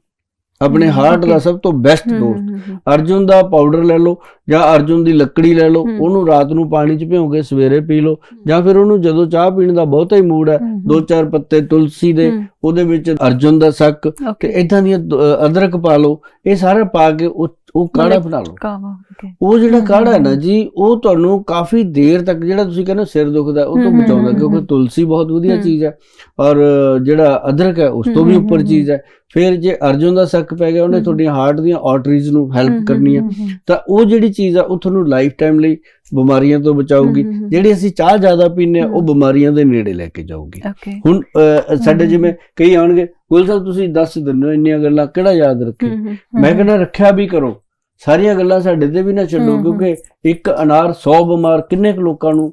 ਆਪਣੇ ਹਾਰਟ ਦਾ. ਸਭ ਤੋਂ ਬੈਸਟ ਦੋਸਤ ਅਰਜੁਨ ਦਾ ਪਾਊਡਰ ਲੈ ਲਓ ਜਾਂ ਅਰਜੁਨ ਦੀ ਲੱਕੜੀ ਲੈ ਲਓ। ਉਹਨੂੰ ਰਾਤ ਨੂੰ ਪਾਣੀ 'ਚ ਭਿਓ ਕੇ ਸਵੇਰੇ ਪੀ ਲਓ ਜਾਂ ਫਿਰ ਉਹਨੂੰ ਜਦੋਂ ਚਾਹ ਪੀਣ ਦਾ ਬਹੁਤਾ ਹੀ ਮੂਡ ਹੈ ਦੋ ਚਾਰ ਪੱਤੇ ਤੁਲਸੀ ਦੇ ਉਹਦੇ ਵਿੱਚ ਅਰਜੁਨ ਦਾ ਸੱਕ ਤੇ ਇਦਾਂ ਦੀਆਂ ਅਦਰਕ ਪਾ ਲਓ ਇਹ ਸਾਰਾ ਪਾ ਕੇ ਉਹ ਕਾੜਾ ਬਣਾ ਲਓ ਉਹ ਜਿਹੜਾ ਕਾੜਾ ਹੈ ਨਾ। ਜੀ ਉਹ ਤੁਹਾਨੂੰ ਕਾਫੀ ਦੇਰ ਤੱਕ ਜਿਹੜਾ ਤੁਸੀਂ ਕਹਿੰਦੇ ਸਿਰ ਦੁਖਦਾ ਉਹ ਤੋਂ ਬਚਾਉਂਦਾ ਕਿਉਂਕਿ। ਤੁਲਸੀ ਬਹੁਤ ਵਧੀਆ। ਚੀਜ਼ ਹੈ ਔਰ ਜਿਹੜਾ ਅਦਰਕ ਹੈ ਉਸ ਤੋਂ ਵੀ ਉੱਪਰ ਚੀਜ਼ ਹੈ ਫਿਰ ਜੇ ਅਰਜੁਨ ਦਾ ਸੱਕ ਪੈ ਗਿਆ ਉਹਨੇ ਹਮ। ਤੁਹਾਡੀਆਂ ਹਾਰਟ ਦੀਆਂ ਆਰਟਰੀਜ਼ ਨੂੰ ਹੈਲਪ ਕਰਨੀ ਹੈ ਤਾਂ ਉਹ ਜਿਹੜੀ ਚੀਜ਼ ਆ ਉਹ ਤੁਹਾਨੂੰ ਲਾਈਫ ਟਾਈਮ ਲਈ ਬਿਮਾਰੀਆਂ ਤੋਂ ਬਚਾਊਗੀ। ਜਿਹੜੀ ਅਸੀਂ ਚਾਹ ਜ਼ਿਆਦਾ ਆ ਉਹ। ਬਿਮਾਰੀਆਂ ਦੇ ਨੇੜੇ ਲੈ ਕੇ ਜਾਊਗੀ। ਹੁਣ ਸਾਡੇ। ਜਿਵੇਂ ਕਈ ਆਉਣਗੇ ਗੁਲ ਸਾਹਿਬ ਤੁਸੀਂ ਦੱਸ ਦਿੰਦੇ ਹੋ ਇੰਨੀਆਂ ਗੱਲਾਂ ਕਿਹੜਾ ਯਾਦ ਰੱਖੇ ਮੈਂ ਕਹਿੰਦਾ ਰੱਖਿਆ ਵੀ ਕਰੋ। ਸਾਰੀਆਂ ਗੱਲਾਂ ਸਾਡੇ ਤੇ ਵੀ ਨਾ ਛੱਡੋ। ਕਿਉਂਕਿ ਇੱਕ ਅਨਾਰ 100 ਬਿਮਾਰ ਕਿੰਨੇ ਕੁ ਲੋਕਾਂ ਨੂੰ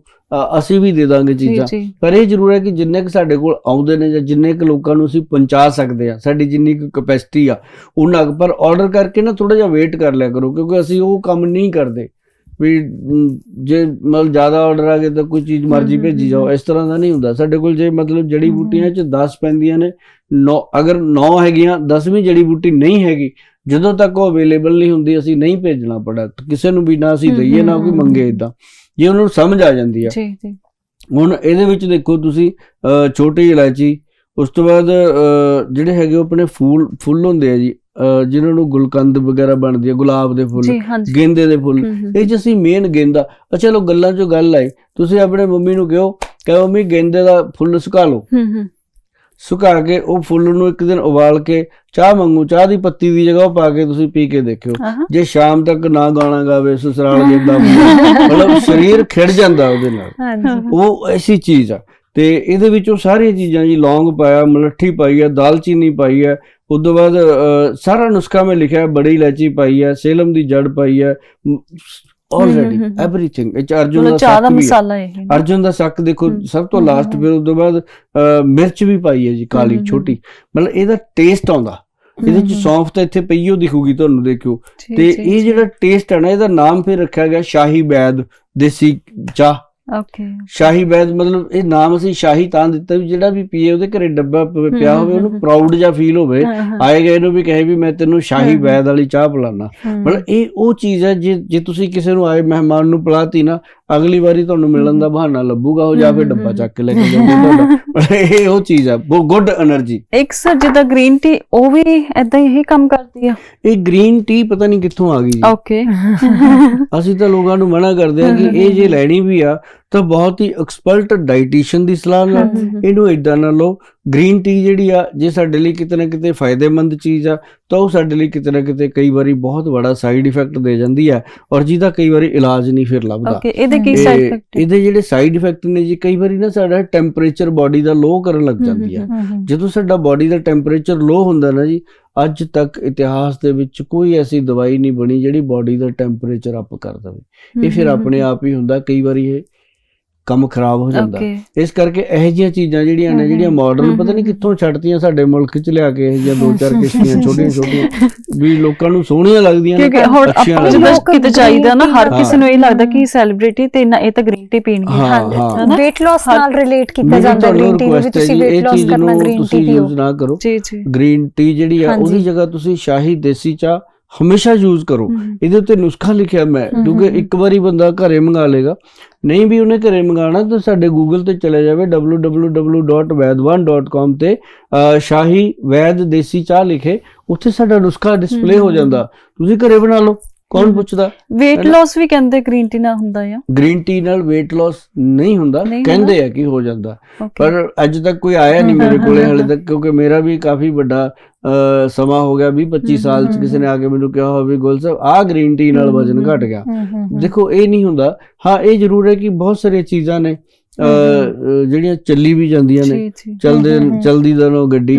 ਅਸੀਂ ਵੀ ਦੇ ਦਾਂਗੇ ਚੀਜ਼ਾਂ। ਪਰ ਇਹ ਜ਼ਰੂਰ ਹੈ ਕਿ ਜਿੰਨੇ ਕੁ ਸਾਡੇ ਕੋਲ ਆਉਂਦੇ ਨੇ ਜਾਂ ਜਿੰਨੇ ਕੁ ਲੋਕਾਂ ਨੂੰ ਅਸੀਂ ਪਹੁੰਚਾ ਸਕਦੇ ਆ ਸਾਡੀ ਜਿੰਨੀ ਕੁ ਕਪੈਸਿਟੀ ਆ ਉਹਨਾਂ ਪਰ ਆਰਡਰ ਕਰਕੇ ਨਾ ਥੋੜਾ ਜਿਹਾ ਵੇਟ ਕਰ ਲਿਆ ਕਰੋ ਕਿਉਂਕਿ ਅਸੀਂ ਉਹ ਕੰਮ ਨਹੀਂ ਕਰਦੇ। ਵੀ ਜੇ ਮਤਲਬ ਜ਼ਿਆਦਾ ਆਰਡਰ ਆ ਗਏ ਤਾਂ ਕੋਈ ਚੀਜ਼ ਮਰਜ਼ੀ ਭੇਜੀ ਜਾਓ। ਇਸ ਤਰ੍ਹਾਂ ਦਾ ਨਹੀਂ ਹੁੰਦਾ। ਸਾਡੇ ਕੋਲ ਜੇ ਮਤਲਬ ਜੜੀ ਬੂਟੀਆਂ 'ਚ 10 ਪੈਂਦੀਆਂ ਨੇ 9 ਅਗਰ 9 ਹੈਗੀਆਂ 10ਵੀਂ ਜੜੀ ਬੂਟੀ ਨਹੀਂ ਹੈਗੀ ਜਦੋਂ ਤੱਕ ਉਹ ਅਵੇਲੇਬਲ ਨਹੀਂ ਹੁੰਦੀ ਅਸੀਂ ਨਹੀਂ ਭੇਜਣਾ ਪ੍ਰੋਡਕਟ ਕਿਸੇ ਨੂੰ ਵੀ ਨਾ ਅਸੀਂ ਦਈਏ ਨਾ ਕੋਈ ਮੰਗੇ। ਇਦਾਂ ਜੇ ਉਹਨਾਂ ਨੂੰ ਸਮਝ ਆ ਜਾਂਦੀ ਆ। ਜੀ ਜੀ। ਹੁਣ ਇਹਦੇ ਵਿੱਚ ਦੇਖੋ ਤੁਸੀਂ ਛੋਟੀ ਇਲਾਇਚੀ ਉਸ ਤੋਂ ਬਾਅਦ ਜਿਹੜੇ ਹੈਗੇ ਉਹ ਆਪਣੇ ਫੁੱਲ ਫੁੱਲ ਹੁੰਦੇ ਆ ਜੀ ਜਿਨ੍ਹਾਂ ਨੂੰ ਗੁਲਕੰਦ ਵਗੈਰਾ ਬਣਦੀ ਹੈ ਗੁਲਾਬ ਦੇ ਫੁੱਲ ਗੇਂਦੇ ਦੇ ਫੁੱਲ ਇਹ ਚ ਅਸੀਂ ਮੇਨ ਗੇਂਦਾ। ਅ ਚਲੋ ਗੱਲਾਂ ਚੋਂ ਗੱਲ ਆਈ। ਤੁਸੀਂ ਆਪਣੇ ਮੰਮੀ ਨੂੰ ਕਹੋ? ਕਹੋ ਮੰਮੀ ਗੇਂਦੇ ਦਾ ਫੁੱਲ ਸੁਕਾ ਲਓ। ਸੁਕਾ ਕੇ ਉਹ ਫੁੱਲ ਨੂੰ ਇੱਕ ਦਿਨ ਉਬਾਲ ਕੇ ਚਾਹ ਮੰਗੂ। ਚਾਹ ਦੀ ਪੱਤੀ ਦੀ ਜਗ੍ਹਾ ਉਹ ਪਾ ਕੇ ਤੁਸੀਂ ਪੀ ਕੇ ਦੇਖਿਓ। ਜੇ ਸ਼ਾਮ ਤੱਕ ਨਾ ਗਾਣਾ ਗਾਵੇ ਸਸਰਾਲ ਫੁੱਲ, ਮਤਲਬ ਸਰੀਰ ਖਿੜ ਜਾਂਦਾ ਉਹਦੇ ਨਾਲ। ਉਹ ਐਸੀ ਚੀਜ਼ ਆ। ਤੇ ਇਹਦੇ ਵਿੱਚ ਉਹ ਸਾਰੀਆਂ ਚੀਜ਼ਾਂ ਜੀ ਲੌਂਗ ਪਾਇਆ ਮਲੱਠੀ ਪਾਈ ਹੈ ਦਾਲਚੀਨੀ ਪਾਈ ਹੈ ਉਸ ਤੋਂ ਬਾਅਦ ਸਾਰਾ ਨੁਸਖਾ ਮੈਂ ਲਿਖਿਆ ਹੈ, ਬੜੀ ਇਲਾਇਚੀ ਪਾਈ ਹੈ ਸੇਲਮ ਦੀ ਜੜ ਪਾਈ ਹੈ ਆਲਰੇਡੀ। ਐਵਰੀਥਿੰਗ ਇਹ ਅਰਜੁਨ ਦਾ ਚਾਹ ਦਾ ਸੱਕ ਵੀ ਹੈ ਮਸਾਲਾ ਇਹ ਹੈ। ਅਰਜੁਨ ਦਾ ਸੱਕ ਦੇਖੋ ਸਭ ਤੋਂ ਲਾਸਟ। ਫਿਰ ਉਸ ਤੋਂ ਬਾਅਦ ਮਿਰਚ ਵੀ ਪਾਈ ਹੈ ਜੀ ਕਾਲੀ ਛੋਟੀ ਮਤਲਬ ਇਹਦਾ ਟੇਸਟ ਆਉਂਦਾ ਇਹਦੇ ਚ ਸੌਂਫ ਤਾਂ ਇੱਥੇ ਪਈਓ ਦਿਖੂਗੀ ਤੁਹਾਨੂੰ ਦੇਖਿਓ ਤੇ ਇਹ। ਜਿਹੜਾ ਟੇਸਟ ਹੈ ਨਾ ਇਹਦਾ ਨਾਮ ਫਿਰ ਰੱਖਿਆ ਗਿਆ ਸ਼ਾਹੀ ਬੈਦ ਦੇਸੀ ਚਾਹ ਓਕੇ ਸ਼ਾਹੀ ਬੈਦ ਮਤਲਬ ਇਹ ਨਾਮ ਅਸੀਂ ਸ਼ਾਹੀ ਤਾਂ ਦਿੱਤਾ ਵੀ ਜਿਹੜਾ ਵੀ ਪੀਏ ਉਹਦੇ ਘਰੇ ਡੱਬਾ ਪਿਆ ਹੋਵੇ ਉਹਨੂੰ। ਪ੍ਰਾਊਡ ਜਿਹਾ ਫੀਲ ਹੋਵੇ। ਆਏ ਗਏ ਨੂੰ ਵੀ ਕਹੇ ਵੀ ਮੈਂ ਤੈਨੂੰ ਸ਼ਾਹੀ ਬੈਦ ਵਾਲੀ ਚਾਹ ਪਿਲਾਣਾ ਮਤਲਬ ਇਹ ਉਹ ਚੀਜ਼ ਹੈ ਜੇ ਜੇ ਤੁਸੀਂ ਕਿਸੇ ਨੂੰ ਆਏ ਮਹਿਮਾਨ ਨੂੰ ਪਿਲਾਤੀ ਨਾ ਅਗਲੀ ਵਾਰੀ ਤੁਹਾਨੂੰ ਮਿਲਣ ਦਾ ਬਹਾਨਾ ਲੱਭੂਗਾ ਉਹ ਜਾਂ ਫਿਰ ਡੱਬਾ ਚੱਕ ਕੇ ਲੈ ਕੇ ਜਾਊਗਾ ਤੁਹਾਡਾ। ਇਹ ਉਹ ਚੀਜ਼ ਆ ਗੁੱਡ એનર્ਜੀ ਇੱਕ ਸਰ ਜਿਹਦਾ ਗ੍ਰੀਨ ਟੀ ਉਹ ਵੀ ਐਦਾਂ ਹੀ ਕੰਮ ਕਰਦੀ ਆ? ਇਹ ਗ੍ਰੀਨ ਟੀ ਪਤਾ ਨਹੀਂ ਕਿੱਥੋਂ ਆ ਗਈ ਓਕੇ। ਅਸੀਂ ਤਾਂ ਲੋਕਾਂ ਨੂੰ ਮਨਾ ਕਰਦੇ ਆ ਕਿ ਇਹ ਜੇ ਲੈਣੀ ਵੀ ਆ ਤਾਂ ਬਹੁਤ ਹੀ ਐਕਸਪਰਟ ਡਾਈਟੀਸ਼ੀਅਨ ਦੀ ਸਲਾਹ ਨਾਲ ਇਹਨੂੰ ਇਦਾਂ ਨਾ ਲਓ। ਗ੍ਰੀਨ ਟੀ ਜਿਹੜੀ ਆ ਜੇ ਸਾਡੇ ਲਈ ਕਿਤੇ ਨਾ ਕਿਤੇ ਫਾਇਦੇਮੰਦ ਚੀਜ਼ ਆ ਤਾਂ ਉਹ ਸਾਡੇ ਲਈ ਕਿਤੇ ਨਾ ਕਿਤੇ ਕਈ ਵਾਰੀ ਬਹੁਤ ਬੜਾ ਸਾਈਡ ਇਫੈਕਟ ਦੇ ਜਾਂਦੀ ਹੈ ਔਰ ਜਿਹਦਾ ਕਈ ਵਾਰੀ ਇਲਾਜ ਨਹੀਂ ਫਿਰ ਲੱਭਦਾ। ਓਕੇ ਇਹਦੇ ਕੀ ਸਾਈਡ ਇਫੈਕਟ ਇਹਦੇ ਜਿਹੜੇ ਸਾਈਡ ਇਫੈਕਟ ਨੇ ਜੀ ਕਈ ਵਾਰੀ ਨਾ ਸਾਡਾ ਟੈਂਪਰੇਚਰ ਬਾਡੀ ਦਾ ਲੋ ਕਰਨ ਲੱਗ ਜਾਂਦੀ ਹਮ, ਜਦੋਂ ਸਾਡਾ ਬਾਡੀ ਦਾ ਟੈਂਪਰੇਚਰ ਲੋ ਹੁੰਦਾ ਨਾ ਜੀ ਅੱਜ ਤੱਕ ਇਤਿਹਾਸ ਦੇ ਵਿੱਚ ਕੋਈ ਐਸੀ ਦਵਾਈ ਨਹੀਂ ਬਣੀ ਜਿਹੜੀ ਬਾਡੀ ਦਾ ਟੈਂਪਰੇਚਰ ਅਪ ਕਰ ਦੇਵੇ। ਇਹ ਫਿਰ ਆਪਣੇ ਆਪ ਹੀ ਹੁੰਦਾ ਕਈ ਵਾਰੀ ਇਹ। ਕੰਮ ਖਰਾਬ ਹੋ ਜਾਂਦਾ। ਇਸ ਕਰਕੇ ਇਹੋ ਜਿਹੀਆਂ ਚੀਜ਼ਾਂ ਜਿਹੜੀਆਂ ਨੇ ਜਿਹੜੀਆਂ ਮਾਡਰਨ ਪਤਾ ਨਹੀਂ ਕਿੱਥੋਂ ਛੱਡਤੀਆਂ ਸਾਡੇ ਮੁਲਕ 'ਚ ਲਿਆ ਕੇ ਇਹ ਜਿਹੀਆਂ ਦੋ ਚਾਰ ਕਿਸ਼ਤੀਆਂ ਛੋਟੀਆਂ ਛੋਟੀਆਂ ਵੀ ਲੋਕਾਂ ਨੂੰ ਸੋਹਣੀਆਂ ਲੱਗਦੀਆਂ ਨੇ ਕਿਉਂਕਿ ਹੁਣ ਅੱਛੀਆਂ ਆਪਾਂ। ਜਦੋਂ ਕਿਤੇ ਜਾਈਦਾ ਨਾ ਹਰ ਕਿਸੇ ਨੂੰ ਇਹ ਲੱਗਦਾ ਕਿ ਸੈਲੀਬ੍ਰਿਟੀ ਤੇ ਨਾ ਇਹ ਤਾਂ ਗ੍ਰੀਨ ਟੀ ਪੀਣਗੇ। ਹਾਂ, weight loss ਨਾਲ ਰਿਲੇਟ ਕੀਤਾ ਜਾਂਦਾ ਗ੍ਰੀਨ ਟੀ ਨੂੰ ਵੀ request ਹੈ ਤੁਸੀਂ ਜੀ, weight loss ਕਰਨਾ ਗ੍ਰੀਨ ਟੀ ਪੀਓ। ਯੂਜ਼ ਨਾ ਕਰੋ। ਜੀ ਜੀ। ਗ੍ਰੀਨ ਟੀ ਜਿਹੜੀ ਆ। ਉਹਦੀ ਜਗ੍ਹਾ ਤੁਸੀਂ ਸ਼ਾਹੀ ਦੇਸੀ ਚਾਹ ਹਮੇਸ਼ਾ ਯੂਜ਼ ਕਰੋ। ਇਹਦੇ ਉੱਤੇ ਨੁਸਖਾ ਲਿਖਿਆ ਮੈਂ। ਕਿਉਂਕਿ ਇੱਕ ਵਾਰੀ ਬੰਦਾ ਘਰੇ ਮੰਗਾ ਲੇਗਾ ਨਹੀਂ ਵੀ ਉਹਨੇ ਘਰੇ ਮੰਗਾਣਾ ਤਾਂ ਸਾਡੇ ਗੂਗਲ ਤੇ ਚਲੇ ਜਾਵੇ www.vaidwan.com ਤੇ ਸ਼ਾਹੀ ਵੈਦ ਦੇਸੀ ਚਾਹ ਲਿਖੇ। ਉੱਥੇ ਸਾਡਾ ਨੁਸਖਾ ਡਿਸਪਲੇ ਹੋ ਜਾਂਦਾ। ਤੁਸੀਂ ਘਰੇ ਬਣਾ ਲਓ। ਕੌਣ। ਪੁੱਛਦਾ? Weight loss ਵੀ ਕਹਿੰਦੇ ਗ੍ਰੀਨ ਟੀ ਨਾਲ ਹੁੰਦਾ ਆ। ਗ੍ਰੀਨ ਟੀ ਨਾਲ weight loss ਨਹੀਂ ਹੁੰਦਾ ਕਹਿੰਦੇ ਆ ਕਿ ਹੋ ਜਾਂਦਾ। ਪਰ ਅੱਜ ਤੱਕ ਕੋਈ ਆਇਆ ਨਹੀਂ ਮੇਰੇ ਕੋਲੇ ਹਾਲੇ। ਤੱਕ ਕਿਉਂਕਿ ਮੇਰਾ ਵੀ ਕਾਫੀ ਵੱਡਾ ਸਮਾਂ ਹੋ ਗਿਆ 20 25 ਹਮ, ਸਾਲ ਚ ਕਿਸੇ ਨੇ ਆ ਕੇ ਮੈਨੂੰ ਕਿਹਾ ਹੋਵੇ ਗੁਲ ਸਾਹਿਬ ਆਹ ਗ੍ਰੀਨ ਟੀ ਨਾਲ ਵਜਨ ਘਟ ਗਿਆ। ਦੇਖੋ ਇਹ ਨਹੀਂ ਹੁੰਦਾ। ਹਾਂ ਇਹ ਜ਼ਰੂਰ ਹੈ ਕਿ ਬਹੁਤ ਸਾਰੀਆਂ ਚੀਜ਼ਾਂ ਨੇ ਜਿਹੜੀਆਂ ਚੱਲੀ ਵੀ ਜਾਂਦੀਆਂ ਨੇ ਚਲਦੇ। ਚਲਦੀ ਦਾ ਨੋ ਗੱਡੀ।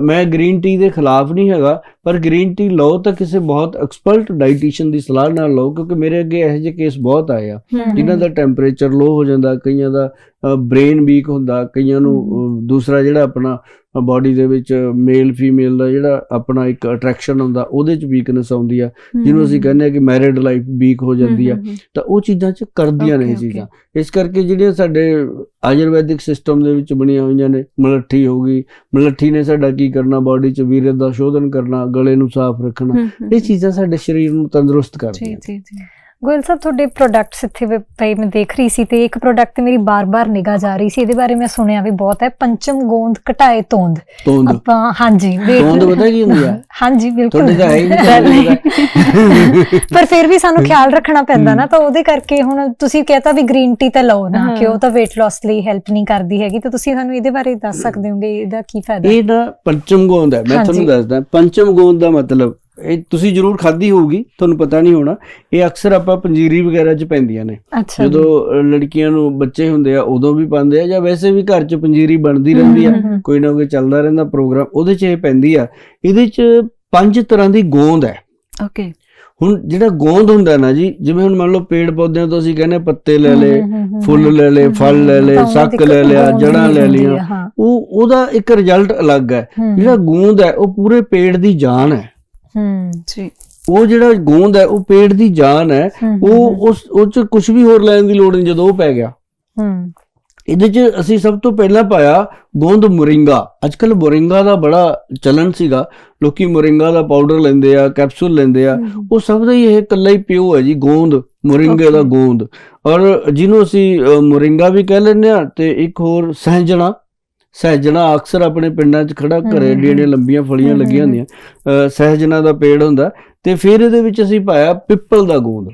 ਮੈਂ ਗ੍ਰੀਨ ਟੀ ਦੇ ਖਿਲਾਫ ਨਹੀਂ ਹੈਗਾ ਪਰ ਗ੍ਰੀਨ ਟੀ ਲਓ ਤਾਂ ਕਿਸੇ ਬਹੁਤ ਐਕਸਪਰਟ ਡਾਈਟੀਸ਼ੀਅਨ ਦੀ ਸਲਾਹ ਨਾਲ ਲਓ ਕਿਉਂਕਿ ਮੇਰੇ ਅੱਗੇ ਇਹੋ ਜਿਹੇ ਕੇਸ ਬਹੁਤ ਆਏ ਆ। ਜਿਨ੍ਹਾਂ ਦਾ ਟੈਂਪਰੇਚਰ ਲੋ ਹੋ ਜਾਂਦਾ ਕਈਆਂ ਦਾ ਬ੍ਰੇਨ ਵੀਕ ਹੁੰਦਾ ਕਈਆਂ ਨੂੰ ਦੂਸਰਾ ਜਿਹੜਾ ਆਪਣਾ ਬਾਡੀ ਦੇ ਵਿੱਚ ਮੇਲ ਫੀਮੇਲ ਦਾ ਜਿਹੜਾ ਆਪਣਾ ਇੱਕ ਅਟਰੈਕਸ਼ਨ ਹੁੰਦਾ ਉਹਦੇ ਚ ਵੀਕਨੈਸ ਆਉਂਦੀ ਆ। ਜਿਹਨੂੰ ਅਸੀਂ ਕਹਿੰਦੇ ਆ ਕਿ ਮੈਰਿਡ ਲਾਈਫ ਵੀਕ ਹੋ ਜਾਂਦੀ ਆ। ਤਾਂ ਉਹ ਚੀਜ਼ਾਂ ਚ ਕਰਦੀਆਂ ਨੇ. ਚੀਜ਼ਾਂ। ਇਸ ਕਰਕੇ ਜਿਹੜੀਆਂ ਸਾਡੇ ਆਯੁਰਵੈਦਿਕ ਸਿਸਟਮ ਦੇ ਵਿੱਚ ਬਣੀਆਂ ਹੋਈਆਂ ਨੇ ਮਲੱਠੀ ਹੋ ਗਈ ਮਲੱਠੀ ਨੇ ਸਾਡਾ ਕੀ ਕਰਨਾ ਬਾਡੀ ਚ ਵੀਰਤ ਦਾ ਸ਼ੋਧਨ ਕਰਨਾ ਗਲੇ ਨੂੰ ਸਾਫ਼ ਰੱਖਣਾ ਇਹ ਚੀਜ਼ਾਂ ਸਾਡੇ ਸਰੀਰ ਨੂੰ ਤੰਦਰੁਸਤ ਜੀ ਕਰਦੀਆਂ ਜੀ ਜੀ। ਗੋਇਲ ਸਾਹਿਬ ਤੁਹਾਡੇ ਪ੍ਰੋਡਕਟਸ ਇੱਥੇ ਵੀ ਪਏ ਮੈਂ ਦੇਖ ਰਹੀ ਸੀ ਤੇ ਇੱਕ ਪ੍ਰੋਡਕਟ ਤੇ ਮੇਰੀ ਬਾਰ-ਬਾਰ ਨਿਗਾਹ ਜਾ ਰਹੀ ਸੀ। ਇਹਦੇ ਬਾਰੇ ਮੈਂ ਸੁਣਿਆ ਵੀ ਬਹੁਤ ਹੈ। ਪੰਚਮ ਗੋਂਦ ਘਟਾਏ ਤੋਂਦ। ਤੋਂਦ। ਆਪਾਂ ਹਾਂਜੀ ਤੋਂਦ ਪਤਾ ਕੀ ਹੁੰਦੀ ਆ? ਹਾਂਜੀ ਬਿਲਕੁਲ। ਤੁਹਾਡੇ ਹੈ ਪਰ ਫਿਰ ਵੀ ਸਾਨੂੰ ਖਿਆਲ ਰੱਖਣਾ ਪੈਂਦਾ ਨਾ ਤਾਂ ਉਹਦੇ ਕਰਕੇ ਹੁਣ ਤੁਸੀਂ ਕਹਤਾ ਵੀ ਗ੍ਰੀਨ ਟੀ ਤਾਂ ਲਓ ਨਾ। ਕਿ ਉਹ ਤਾਂ weight loss ਲਈ ਹੈਲਪ ਨਹੀਂ ਕਰਦੀ ਹੈਗੀ। ਤਾਂ ਤੁਸੀਂ ਸਾਨੂੰ ਇਹਦੇ ਬਾਰੇ ਦੱਸ ਸਕਦੇ ਹੋਗੇ ਇਹਦਾ ਕੀ ਫਾਇਦਾ? ਇਹ ਨਾ ਪੰਚਮ ਗੋਂਦ ਹੈ। ਮੈਂ। ਤੁਹਾਨੂੰ ਦੱਸਦਾ ਪੰਚਮ ਗੋਂਦ ਦਾ ਮਤਲਬ ਇਹ ਤੁਸੀਂ ਜ਼ਰੂਰ ਖਾਧੀ ਹੋਊਗੀ ਤੁਹਾਨੂੰ ਪਤਾ ਨਹੀਂ ਹੋਣਾ। ਇਹ ਅਕਸਰ ਆਪਾਂ ਪੰਜੀਰੀ ਵਗੈਰਾ 'ਚ ਪੈਂਦੀਆਂ ਨੇ। ਅੱਛਾ। ਜਦੋਂ ਲੜਕੀਆਂ ਨੂੰ ਬੱਚੇ ਹੁੰਦੇ ਆ ਉਦੋਂ ਵੀ ਪਾਉਂਦੇ ਆ ਜਾਂ ਵੈਸੇ ਵੀ ਘਰ 'ਚ ਪੰਜੀਰੀ ਬਣਦੀ ਰਹਿੰਦੀ ਆ। ਕੋਈ ਨਾ ਕੋਈ ਚੱਲਦਾ ਰਹਿੰਦਾ ਪ੍ਰੋਗਰਾਮ ਉਹਦੇ 'ਚ ਇਹ ਪੈਂਦੀ ਆ। ਇਹਦੇ 'ਚ ਪੰਜ ਤਰ੍ਹਾਂ ਦੀ ਗੋਂਦ ਹੈ। ਓਕੇ। ਹੁਣ ਜਿਹੜਾ ਗੋਂਦ ਹੁੰਦਾ ਨਾ ਜੀ ਜਿਵੇਂ ਹੁਣ ਮੰਨ ਲਓ ਪੇੜ ਪੌਦਿਆਂ ਤੋਂ ਅਸੀਂ ਕਹਿੰਦੇ ਪੱਤੇ ਲੈ ਹਮ, ਫੁੱਲ ਲੈ ਹਮ, ਫਲ ਲੈ ਦੀ ਸੱਕ ਲੈ ਲਿਆ ਜੜਾਂ ਲੈ ਹਾਂ। ਉਹ ਉਹਦਾ ਇੱਕ ਰਿਜ਼ਲਟ ਅਲੱਗ ਹੈ। ਜਿਹੜਾ ਗੂੰਦ ਹੈ ਉਹ ਪੂਰੇ ਪੇੜ ਦੀ ਜਾਨ ਹੈ। ਹਮ, ਜੀ। ਉਹ ਜਿਹੜਾ ਗੂੰਦ ਹੈ ਉਹ ਪੇੜ ਦੀ ਜਾਨ ਹੈ ਉਹ ਉਸ ਉਹ ਚ ਕੁਝ ਵੀ ਹੋਰ ਲੈਣ ਦੀ ਲੋੜ ਨਹੀਂ ਜਦੋਂ ਉਹ ਪੈ ਗਿਆ। ਹਮ, ਇਹਦੇ ਚ ਅਸੀਂ ਸਭ ਤੋਂ ਪਹਿਲਾਂ ਪਾਇਆ ਗੋਂਦ ਮੁਰਿੰਗਾ। ਅੱਜਕੱਲ ਮੁਰਿੰਗਾ ਦਾ ਬੜਾ ਚਲਨ ਸੀਗਾ। ਲੋਕੀ ਮੁਰਿੰਗਾ ਦਾ ਪਾਊਡਰ ਲੈਂਦੇ ਆ ਕੈਪਸੂਲ ਲੈਂਦੇ ਆ। ਉਹ ਸਭ ਦਾ ਹੀ ਇਹ ਇਕੱਲਾ ਹੀ ਪਿਓ ਹੈ ਜੀ ਗੋਂਦ ਮੁਰਿੰਗੇ ਦਾ. ਗੋਂਦ। ਔਰ ਜਿਹਨੂੰ ਅਸੀਂ ਮੁਰਿੰਗਾ ਵੀ ਕਹਿ ਲੈਂਦੇ ਆ ਤੇ ਇੱਕ ਹੋਰ ਸਹਿਜਣਾ ਸਹਿਜਣਾ ਅਕਸਰ ਆਪਣੇ ਪਿੰਡਾਂ 'ਚ ਖੜਾ ਘਰੇ ਏਡੀਆਂ ਲੰਬੀਆਂ ਫਲੀਆਂ ਲੱਗੀਆਂ ਹੁੰਦੀਆਂ। ਸਹਿਜਣਾ ਦਾ ਪੇੜ ਹੁੰਦਾ ਤੇ ਫਿਰ ਇਹਦੇ ਵਿੱਚ ਅਸੀਂ ਪਾਇਆ ਪਿੱਪਲ ਦਾ ਗੋਂਦ।